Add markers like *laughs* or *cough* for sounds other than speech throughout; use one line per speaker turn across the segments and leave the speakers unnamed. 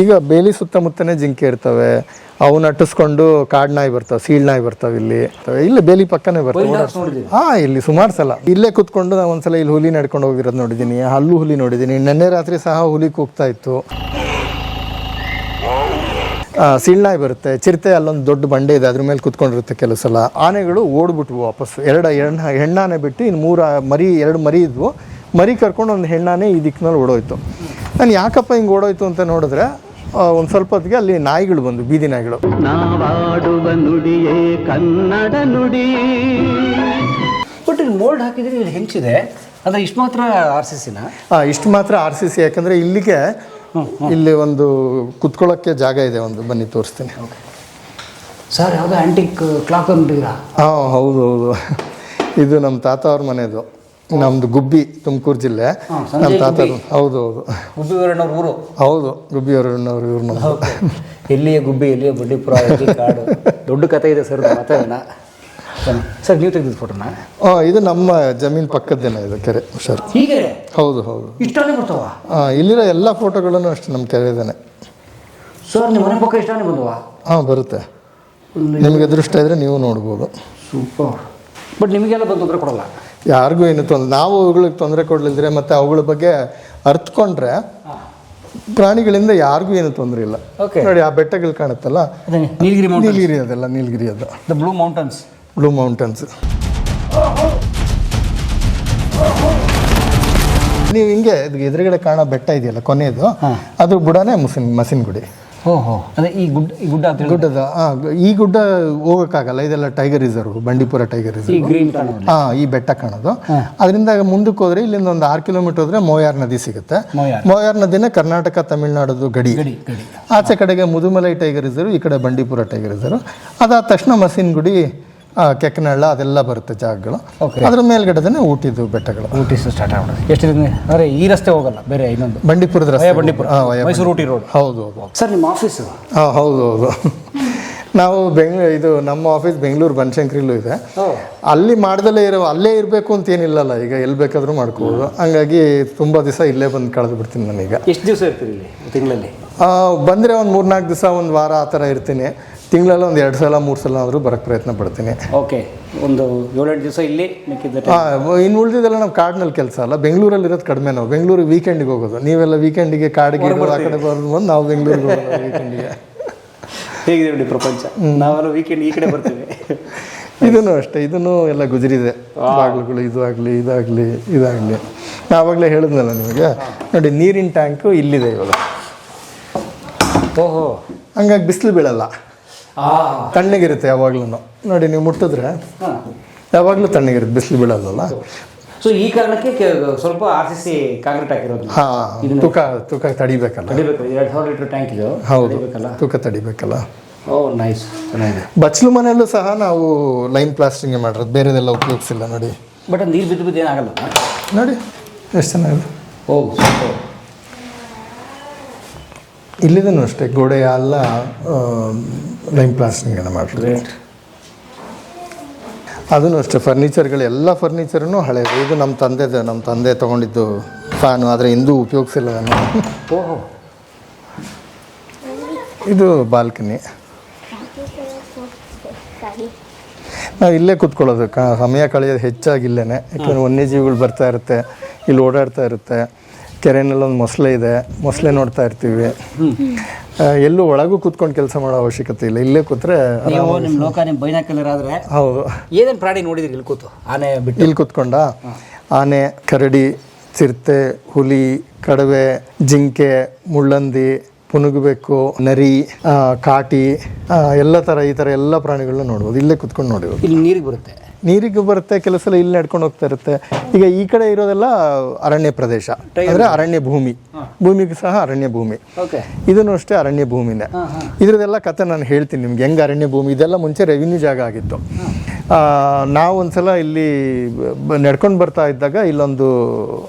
ಈಗ ಬೇಲಿ ಸುತ್ತಮುತ್ತನೇ ಜಿಂಕೆ ಇರ್ತವೆ. ಅವನ್ನ ಅಟ್ಟಿಸ್ಕೊಂಡು ಕಾಡ್ ನಾಯಿ ಬರ್ತಾವೆ ಸೀಳ್ ನಾಯಿ ಬರ್ತಾವೆ ಇಲ್ಲಿ. ಇಲ್ಲಿ ಬೇಲಿ ಪಕ್ಕನೇ ಬರ್ತವೆ. ಹಾ ಇಲ್ಲಿ ಸುಮಾರು ಸಲ. ಇಲ್ಲೇ ಕುತ್ಕೊಂಡು ನಾವು ಒಂದ್ಸಲ ಇಲ್ಲಿ ಹುಲಿ ನಡ್ಕೊಂಡು ಹೋಗಿರೋದು ನೋಡಿದ್ದೀನಿ ಅಲ್ಲೂ ಹುಲಿ ನೋಡಿದ್ದೀನಿ ನೆನ್ನೆ ರಾತ್ರಿ ಸಹ ಹುಲಿ ಕೂಗ್ತಾ ಇತ್ತು. ಆ, ಸೀಳ್ನಾಯಿ ಬರುತ್ತೆ. ಚಿರತೆ ಅಲ್ಲೊಂದು ದೊಡ್ಡ ಬಂಡೆ ಇದೆ. ಅದ್ರ ಮೇಲೆ ಕುತ್ಕೊಂಡಿರುತ್ತೆ ಕೆಲವು ಸಲ. ಆನೆಗಳು ಓಡ್ಬಿಟ್ವು ವಾಪಸ್ ಎರಡು ಹೆಣ್ಣ ಹೆಣ್ಣಾನೆ ಬಿಟ್ಟು ಇನ್ನು ಮೂರು ಮರಿ ಎರಡು ಮರಿ ಇದ್ವು. ಮರಿ ಕರ್ಕೊಂಡು ಒಂದು ಹೆಣ್ಣಾನೆ ಈ ದಿಕ್ಕಿನಲ್ಲಿ ಓಡೋಯ್ತು. ನಾನು ಯಾಕಪ್ಪ ಹಿಂಗೆ ಓಡೋಯ್ತು ಅಂತ ನೋಡಿದ್ರೆ ಒಂದು ಸ್ವಲ್ಪ ಹೊತ್ತಿಗೆ ಅಲ್ಲಿ ನಾಯಿಗಳು ಬಂದು ಬೀದಿ ನಾಯಿಗಳು.
ನಾವಾಡುವ ನುಡಿಯೇ ಕನ್ನಡ ನುಡಿ.
ಬಟ್ ಇಲ್ಲಿ ಮೋಲ್ಡ್ ಹಾಕಿದ್ರೆ ಇಲ್ಲಿ ಹೆಂಚಿದೆ ಅಂದ್ರೆ ಇಷ್ಟು ಮಾತ್ರ ಆರ್ ಸಿ ಸಿನ
ಹಾಂ ಇಷ್ಟು ಮಾತ್ರ ಆರ್ ಸಿ ಸಿ ಯಾಕಂದರೆ ಇಲ್ಲಿಗೆ ಇಲ್ಲಿ ಒಂದು ಕುತ್ಕೊಳ್ಳೋಕ್ಕೆ ಜಾಗ ಇದೆ ಒಂದು ಬನ್ನಿ ತೋರಿಸ್ತೀನಿ.
ಸರ್ ಯಾವುದೋ ಆ್ಯಂಟಿಕ್ ಕ್ಲಾಕ್
ಹಾಂ ಹೌದು ಹೌದು. ಇದು ನಮ್ಮ ತಾತ ಅವ್ರ ಮನೆದು. ನಮ್ಮದು ಗುಬ್ಬಿ ತುಮಕೂರು ಜಿಲ್ಲೆ. ನಮ್ಮ ತಾತ ಹೌದು ಹೌದು.
ಗುಬ್ಬಿ ವೀರಣ್ಣವ್ರ ಊರು.
ಹೌದು ಗುಬ್ಬಿ ಅವ್ರನ್ನವ್ರು ಇವ್ರು ನಮ್ಮ
ಎಲ್ಲಿಯ ಗುಬ್ಬಿ ಎಲ್ಲಿಯ ಬಂಡೀಪುರ ಕಾಡು. ದೊಡ್ಡ ಕಥೆ ಇದೆ ಸರ್ ಮಾತಾಡೋಣ. ಸರ್. ನೀವು ತೆಗೆದಿದ್ದು ಫೋಟೋನ?
ಹಾಂ ಇದು ನಮ್ಮ ಜಮೀನು ಪಕ್ಕದ್ದೇನೆ ಇದು ಕೆರೆ ಸರ್
ಹೀಗೆ?
ಹೌದು ಹೌದು.
ಇಷ್ಟಾನೇ ಬರ್ತಾವ?
ಇಲ್ಲಿರೋ ಎಲ್ಲ ಫೋಟೋಗಳನ್ನು ಅಷ್ಟೇ ನಮ್ಮ ಕೆರೆದೇನೆ.
ಸರ್ ನಿಮ್ಮ ಮನೆ ಪಕ್ಕ ಇಷ್ಟಾನೇ ಬಂದವಾ?
ಹಾಂ ಬರುತ್ತೆ. ನಿಮಗೆ ಅದೃಷ್ಟ ಇದ್ದರೆ ನೀವು ನೋಡ್ಬೋದು.
ಸೂಪರ್. ಬಟ್ ನಿಮಗೆಲ್ಲ ಬಂದು ತೊಂದರೆ ಕೊಡಲ್ಲ.
ಯಾರಿಗೂ ಏನು ತೊಂದರೆ ನಾವು ಅವುಗಳಿಗೆ ತೊಂದರೆ ಕೊಡಲಿದ್ರೆ ಮತ್ತು ಅವುಗಳ ಬಗ್ಗೆ ಅರ್ಥಕೊಂಡ್ರೆ ಪ್ರಾಣಿಗಳಿಂದ ಯಾರಿಗೂ ಏನು ತೊಂದರೆ ಇಲ್ಲ. ನೋಡಿ ಆ ಬೆಟ್ಟಗಳು ಕಾಣುತ್ತಲ್ಲ?
ನೀಲಗಿರಿ
ನೀಲಗಿರಿ ಅದೆಲ್ಲ ನೀಲಗಿರಿ ಅದು.
ಬ್ಲೂ ಮೌಂಟನ್ಸ್
ಬ್ಲೂ ಮೌಂಟನ್ಸ್ ನೀವು ಹಿಂಗೆ ಎದುರುಗಡೆ ಕಾಣೋ ಬೆಟ್ಟ ಇದೆಯಲ್ಲ ಕೊನೆಯದು ಅದು ಬುಡನೇ ಮುಸಿನ್ ಮಸಿನ್ ಗುಡಿ.
ಅದೇ ಈ ಗುಡ್ಡ ಈ ಗುಡ್ಡ ಅಂತ ಹೇಳಿ
ಗುಡ್ಡದ ಆ, ಈ ಗುಡ್ಡ ಹೋಗೋಕ್ಕಾಗಲ್ಲ. ಇದೆಲ್ಲ ಟೈಗರ್ ರಿಸರ್ವ್ ಬಂಡೀಪುರ ಟೈಗರ್
ಈ
ರಿಸರ್ವ್
ಗ್ರೀನ್ ಕಾಣೋದು.
ಹಾ ಈ ಬೆಟ್ಟ ಕಾಣೋದು. ಅದರಿಂದ ಮುಂದಕ್ಕೆ ಹೋದ್ರೆ ಇಲ್ಲಿಂದ ಒಂದು ಆರು ಕಿಲೋಮೀಟರ್ ಹೋದ್ರೆ ಮೋಯಾರ್ ನದಿ ಸಿಗುತ್ತೆ.
ಮೋಯಾರ್.
ಮೋಯಾರ್ ನದಿನೇ ಕರ್ನಾಟಕ ತಮಿಳುನಾಡು ಗಡಿ.
ಗಡಿ ಗಡಿ.
ಆಚೆ ಕಡೆಗೆ ಮುದುಮಲೈ ಟೈಗರ್ ರಿಸರ್ವ್ ಈ ಕಡೆ ಬಂಡೀಪುರ ಟೈಗರ್ ರಿಸರ್ವ್ ಅದಾದ ತಕ್ಷಣ ಮಸೀನ್ ಕೆಕ್ಕನಹಳ್ಳ ಅದೆಲ್ಲ ಬರುತ್ತೆ ಜಾಗಗಳು. ಅದ್ರ ಮೇಲ್ಗಡೆದನೆ ಊಟಿದ್ದು ಬೆಟ್ಟಗಳು.
ಊಟಿ ಸ್ಟಾರ್ಟ್ ಆಗ್ಬಿಡುತ್ತೆ ಎಷ್ಟು ದಿನ ಅಂದರೆ ಈ ರಸ್ತೆ ಹೋಗಲ್ಲ ಬೇರೆ ಇನ್ನೊಂದು.
ಬಂಡೀಪುರದ ರಸ್ತೆ
ಬಂಡೀಪುರ. ಮೈಸೂರು ಊಟಿ ರೋಡ್.
ಹೌದು ಹೌದು
ಸರ್ ನಿಮ್ಮ ಆಫೀಸ್
ಹಾಂ ಹೌದು ಹೌದು. ನಾವು ಬೆಂಗ್ಳೂರು ಇದು ನಮ್ಮ ಆಫೀಸ್ ಬೆಂಗಳೂರು ಬನಶಂಕರಿಲೂ ಇದೆ. ಅಲ್ಲಿ ಮಾಡ್ದಲ್ಲೇ ಇರೋ ಅಲ್ಲೇ ಇರಬೇಕು ಅಂತ ಏನಿಲ್ಲಲ್ಲ ಈಗ ಎಲ್ಲಿ ಬೇಕಾದರೂ ಮಾಡ್ಕೋಬೋದು. ಹಂಗಾಗಿ ತುಂಬ ದಿವಸ ಇಲ್ಲೇ ಬಂದು ಕಳೆದು ಬಿಡ್ತೀನಿ ನಾನೀಗ.
ಎಷ್ಟು ದಿವಸ ಇರ್ತೀನಿ ಇಲ್ಲಿ ತಿಂಗಳಲ್ಲಿ?
ಬಂದರೆ ಒಂದು ಮೂರ್ನಾಲ್ಕು ದಿವಸ ಒಂದು ವಾರ ಆ ಥರ ಇರ್ತೀನಿ. ತಿಂಗಳಲ್ಲಿ ಒಂದು ಎರಡು ಸಲ ಮೂರು ಸಲ ಆದರೂ ಬರೋಕ್ಕೆ ಪ್ರಯತ್ನ ಪಡ್ತೀನಿ.
ಓಕೆ ಒಂದು ಏಳೆಂಟು ದಿವಸ ಇಲ್ಲಿ ಮಿಕ್ಕಿದ್ದ
ಹಾಂ ಇನ್ನು ಉಳಿದಿದ್ದೆಲ್ಲ ನಾವು ಕಾಡಿನಲ್ಲಿ ಕೆಲಸ ಅಲ್ಲ ಬೆಂಗಳೂರಲ್ಲಿ ಇರೋದು ಕಡಿಮೆ ನಾವು. ಬೆಂಗಳೂರು ವೀಕೆಂಡಿಗೆ ಹೋಗೋದು. ನೀವೆಲ್ಲ ವೀಕೆಂಡಿಗೆ ಕಾಡಿಗೆ ಆ ಕಡೆ ಬರೋದು ಬಂದು ನಾವು ಬೆಂಗಳೂರಿಗೆ ಹೋಗೋದು ವೀಕೆಂಡಿಗೆ
ಹೇಗಿದೆ ನೋಡಿ ಪ್ರಪಂಚ? ನಾವೆಲ್ಲ ವೀಕೆಂಡ್ ಈ ಕಡೆ ಬರ್ತೀವಿ. *laughs*
ಇದನ್ನು ಅಷ್ಟೇ ಇದನ್ನು ಎಲ್ಲ ಗುಜರಿದೆ. ಬಾಗಿಲುಗಳು ಇದು ಆಗಲಿ ಇದಾಗಲಿ ಇದಾಗಲಿ ನಾವಾಗಲೇ ಹೇಳಿದ್ನಲ್ಲ ನಿಮಗೆ? ನೋಡಿ ನೀರಿನ ಟ್ಯಾಂಕು ಇಲ್ಲಿದೆ ಇವಾಗ.
ಓಹೋ.
ಹಂಗಾಗಿ ಬಿಸಿಲು ಬೀಳಲ್ಲ. ತಣ್ಣಗಿರುತ್ತೆ ಯಾವಾಗ್ಲೂ ನೋಡಿ ನೀವು ಮುಟ್ಟಿದ್ರೆ
ಹಾಂ.
ಯಾವಾಗಲೂ ತಣ್ಣಗಿರುತ್ತೆ ಬಿಸಿಲು ಬೀಳಲ್ಲ
ಸೊ ಈ ಕಾರಣಕ್ಕೆ ಸ್ವಲ್ಪ ಆರ್ ಸಿ ಸಿ ಕಾಂಕ್ರೀಟ್ ಹಾಕಿರೋದು.
ಹಾಂ ತೂಕ ತೂಕ ತಡಿಬೇಕಲ್ಲ.
ತಡಿಬೇಕು ಎರಡು ಸಾವಿರ ಲೀಟರ್ ಟ್ಯಾಂಕ್ ಇದು.
ಹೌದು. ತೂಕ ತಡಿಬೇಕಲ್ಲ.
ಓ ನೈಸ್ ಚೆನ್ನಾಗಿದೆ.
ಬಚ್ಚಲು ಮನೆಯಲ್ಲೂ ಸಹ ನಾವು ಲೈನ್ ಪ್ಲಾಸ್ಟಿಂಗ್ ಮಾಡಿರೋದು. ಬೇರೆದೆಲ್ಲ ಉಪಯೋಗಿಸಿಲ್ಲ ನೋಡಿ.
ಬಟ್ ನೀರು ಬಿದ್ದು ಬಿದ್ದು ಏನಾಗಲ್ಲ?
ನೋಡಿ ಎಷ್ಟು ಚೆನ್ನಾಗಿದೆ.
ಓ ಸೂಪರ್.
ಇಲ್ಲಿದೂ ಅಷ್ಟೇ ಗೋಡೆ ಎಲ್ಲ ಲೈನ್ ಪ್ಲಾಸ್ಟಿಂಗ್ ಮಾಡಿರೋದು
ಅದೂ
ಅದನ್ನು ಅಷ್ಟೇ ಫರ್ನಿಚರ್ಗಳು ಎಲ್ಲ ಫರ್ನಿಚರ್ನು ಹಳೇದು. ಇದು ನಮ್ಮ ತಂದೆದು ನಮ್ಮ ತಂದೆ ತೊಗೊಂಡಿದ್ದು ಫ್ಯಾನು ಆದರೆ ಇಂದೂ ಉಪಯೋಗಿಸಿಲ್ಲ ನಾನು
ಓಹೋ.
ಇದು ಬಾಲ್ಕನಿ ನಾವು ಇಲ್ಲೇ ಕೂತ್ಕೊಳ್ಳೋದು. ಸಮಯ ಕಳೆಯೋದು ಹೆಚ್ಚಾಗಿಲ್ಲೇ ಯಾಕಂದರೆ ವನ್ಯಜೀವಿಗಳು ಬರ್ತಾ ಇರುತ್ತೆ ಇಲ್ಲಿ ಓಡಾಡ್ತಾ ಇರುತ್ತೆ. ಕೆರೆನಲ್ಲಿ ಒಂದು ಮೊಸಳೆ ಇದೆ. ಮೊಸಳೆ ನೋಡ್ತಾ ಇರ್ತೀವಿ. ಎಲ್ಲೂ ಒಳಗೂ ಕೂತ್ಕೊಂಡು ಕೆಲಸ ಮಾಡೋ ಅವಶ್ಯಕತೆ ಇಲ್ಲ. ಇಲ್ಲೇ ಕೂತ್ರೆ
ನೀವು ನಿಮ್ಮ ಲೋಕ ನಿಮ್ಮ ಬೈನಾಕಲ್ಲರ್ ಆದ್ರೆ
ಹೌದು.
ಏನೇನು ಪ್ರಾಣಿ ನೋಡಿದ್ರಿ ಇಲ್ಲಿ ಕೂತು? ಆನೆ ಬಿಟ್ಟು?
ಇಲ್ಲಿ ಕೂತ್ಕೊಂಡ? ಆನೆ ಕರಡಿ ಚಿರತೆ ಹುಲಿ ಕಡವೆ ಜಿಂಕೆ ಮುಳ್ಳಂದಿ ಪುನುಗಬೇಕು ನರಿ ಕಾಟಿ ಎಲ್ಲ ಥರ ಈ ಥರ ಎಲ್ಲ ಪ್ರಾಣಿಗಳನ್ನ ನೋಡ್ಬೋದು. ಇಲ್ಲೇ ಕುತ್ಕೊಂಡು ನೋಡಿಬೋದು
ಇಲ್ಲಿ ನೀರಿಗೆ ಬರುತ್ತೆ.
ನೀರಿಗೆ ಬರುತ್ತೆ ಕೆಲವು ಸಲ ಇಲ್ಲಿ ನಡ್ಕೊಂಡು ಹೋಗ್ತಾ ಇರುತ್ತೆ. ಈಗ ಈ ಕಡೆ ಇರೋದೆಲ್ಲ ಅರಣ್ಯ ಪ್ರದೇಶ. ಅಂದ್ರೆ ಅರಣ್ಯ ಭೂಮಿ. ಭೂಮಿಗೆ ಸಹ ಅರಣ್ಯ ಭೂಮಿ. ಇದನ್ನು ಅಷ್ಟೇ ಅರಣ್ಯ ಭೂಮಿನೇ ಇದ್ರದ್ದೆಲ್ಲ ಕತೆ ನಾನು ಹೇಳ್ತೀನಿ ನಿಮ್ಗೆ ಹೆಂಗೆ ಅರಣ್ಯ ಭೂಮಿ ಇದೆಲ್ಲ ಮುಂಚೆ ರೆವಿನ್ಯೂ ಜಾಗ ಆಗಿತ್ತು. ಆ, ನಾವು ಒಂದ್ಸಲ ಇಲ್ಲಿ ನಡ್ಕೊಂಡು ಬರ್ತಾ ಇದ್ದಾಗ ಇಲ್ಲೊಂದು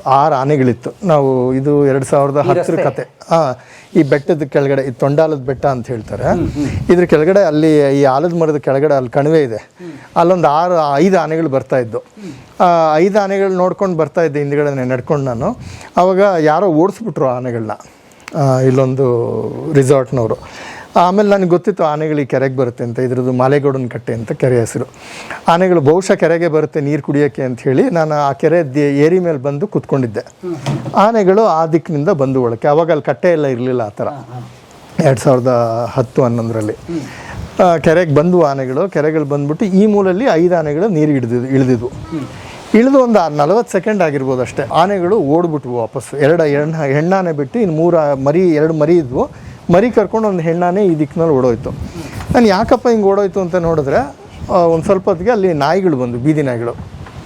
ಆರು ಆನೆಗಳಿತ್ತು. ನಾವು ಇದು ಎರಡು ಸಾವಿರದ ಹತ್ತರ ಕತೆ. ಹಾಂ. ಈ ಬೆಟ್ಟದ ಕೆಳಗಡೆ, ಈ ತೊಂಡಾಲದ ಬೆಟ್ಟ ಅಂತ ಹೇಳ್ತಾರೆ. ಇದ್ರ ಕೆಳಗಡೆ ಅಲ್ಲಿ, ಈ ಆಲದ ಮರದ ಕೆಳಗಡೆ ಅಲ್ಲಿ ಕಣಿವೆ ಇದೆ. ಅಲ್ಲೊಂದು ಆರು, ಐದು ಆನೆಗಳು ಬರ್ತಾ ಇದ್ದು. ಐದು ಆನೆಗಳು ನೋಡ್ಕೊಂಡು ಬರ್ತಾ ಇದ್ದೆ ಹಿಂದ್ಗಡೆ ನಡ್ಕೊಂಡು ನಾನು. ಅವಾಗ ಯಾರೋ ಓಡಿಸ್ಬಿಟ್ರು ಆನೆಗಳನ್ನ ಇಲ್ಲೊಂದು ರಿಸಾರ್ಟ್ನವರು ಆಮೇಲೆ ನನಗೆ ಗೊತ್ತಿತ್ತು ಆನೆಗಳು ಕೆರೆಗೆ ಬರುತ್ತೆ ಅಂತ, ಇದ್ರದ್ದು ಮಾಲೆಗೌಡನ ಕಟ್ಟೆ ಅಂತ ಕೆರೆ ಹೆಸರು. ಆನೆಗಳು ಬಹುಶಃ ಕೆರೆಗೆ ಬರುತ್ತೆ ನೀರು ಕುಡಿಯೋಕ್ಕೆ ಅಂತ ಹೇಳಿ ನಾನು ಆ ಕೆರೆ ಏರಿ ಮೇಲೆ ಬಂದು ಕೂತ್ಕೊಂಡಿದ್ದೆ. ಆನೆಗಳು ಆ ದಿಕ್ಕಿನಿಂದ ಬಂದು ಒಳಕ್ಕೆ, ಅವಾಗ ಅಲ್ಲಿ ಕಟ್ಟೆ ಎಲ್ಲ ಇರಲಿಲ್ಲ ಆ ಥರ. ಎರಡು ಸಾವಿರದ ಹತ್ತು ಹನ್ನೊಂದರಲ್ಲಿ. ಕೆರೆಗೆ ಬಂದು ಆನೆಗಳು, ಕೆರೆಗಳು ಬಂದ್ಬಿಟ್ಟು ಈ ಮೂಲಲ್ಲಿ ಐದು ಆನೆಗಳು ನೀರು ಹಿಡಿದಿದ್ದು ಇಳಿದಿದ್ವು. ಇಳಿದು ಒಂದು ನಲವತ್ತು ಸೆಕೆಂಡ್ ಆಗಿರ್ಬೋದು ಅಷ್ಟೇ. ಆನೆಗಳು ಓಡ್ಬಿಟ್ವು ವಾಪಸ್ ಎರಡು ಹೆಣ್ಣು ಹೆಣ್ಣಾನೆ ಬಿಟ್ಟು ಇನ್ನು ಮೂರು ಮರಿ, ಎರಡು ಮರಿ ಇದ್ವು. ಮರಿ ಕರ್ಕೊಂಡು ಒಂದು ಹೆಣ್ಣಾನೆ ಈ ದಿಕ್ಕಿನಲ್ಲಿ ಓಡೋಯ್ತು. ನಾನು ಯಾಕಪ್ಪ ಹಿಂಗೆ ಓಡೋಯ್ತು ಅಂತ ನೋಡಿದ್ರೆ ಒಂದು ಸ್ವಲ್ಪ ಹೊತ್ತಿಗೆ ಅಲ್ಲಿ ನಾಯಿಗಳು ಬಂದು ಬೀದಿ ನಾಯಿಗಳು.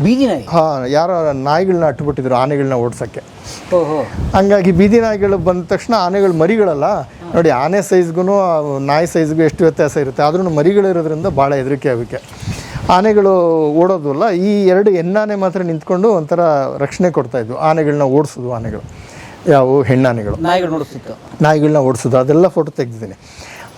ಬೀದಿ ನಾಯಿ?
ಹಾಂ ಯಾರೋ ನಾಯಿಗಳನ್ನ ಅಟ್ಟುಬಿಟ್ಟಿದ್ರು ಆನೆಗಳನ್ನ ಓಡಿಸೋಕ್ಕೆ.
ಓಹೋ.
ಹಂಗಾಗಿ ಬೀದಿ ನಾಯಿಗಳು ಬಂದ ತಕ್ಷಣ ಆನೆಗಳು ಮರಿಗಳಲ್ಲ. ನೋಡಿ ಆನೆ ಸೈಜ್ಗೂ ನಾಯಿ ಸೈಜ್ಗೂ ಎಷ್ಟು ವ್ಯತ್ಯಾಸ ಇರುತ್ತೆ. ಆದ್ರೂ ಮರಿಗಳಿರೋದ್ರಿಂದ ಭಾಳ ಹೆದರಿಕೆ ಅವಕ್ಕೆ ಆನೆಗಳು ಓಡೋದಲ್ಲ ಈ ಎರಡು ಎನ್ನಾನೆ ಮಾತ್ರ ನಿಂತ್ಕೊಂಡು ಒಂಥರ ರಕ್ಷಣೆ ಕೊಡ್ತಾಯಿದ್ವು ಆನೆಗಳನ್ನ ಓಡಿಸೋದು ಆನೆಗಳು. ಯಾವುವು ಹೆಣ್ಣಾನೆಗಳು.
ನಾಯಿಗಳು ನೋಡಿಸ್ತಿತ್ತು
ನಾಯಿಗಳನ್ನ ಓಡಿಸೋದು ಅದೆಲ್ಲ ಫೋಟೋ ತೆಗೆದಿದ್ದೀನಿ.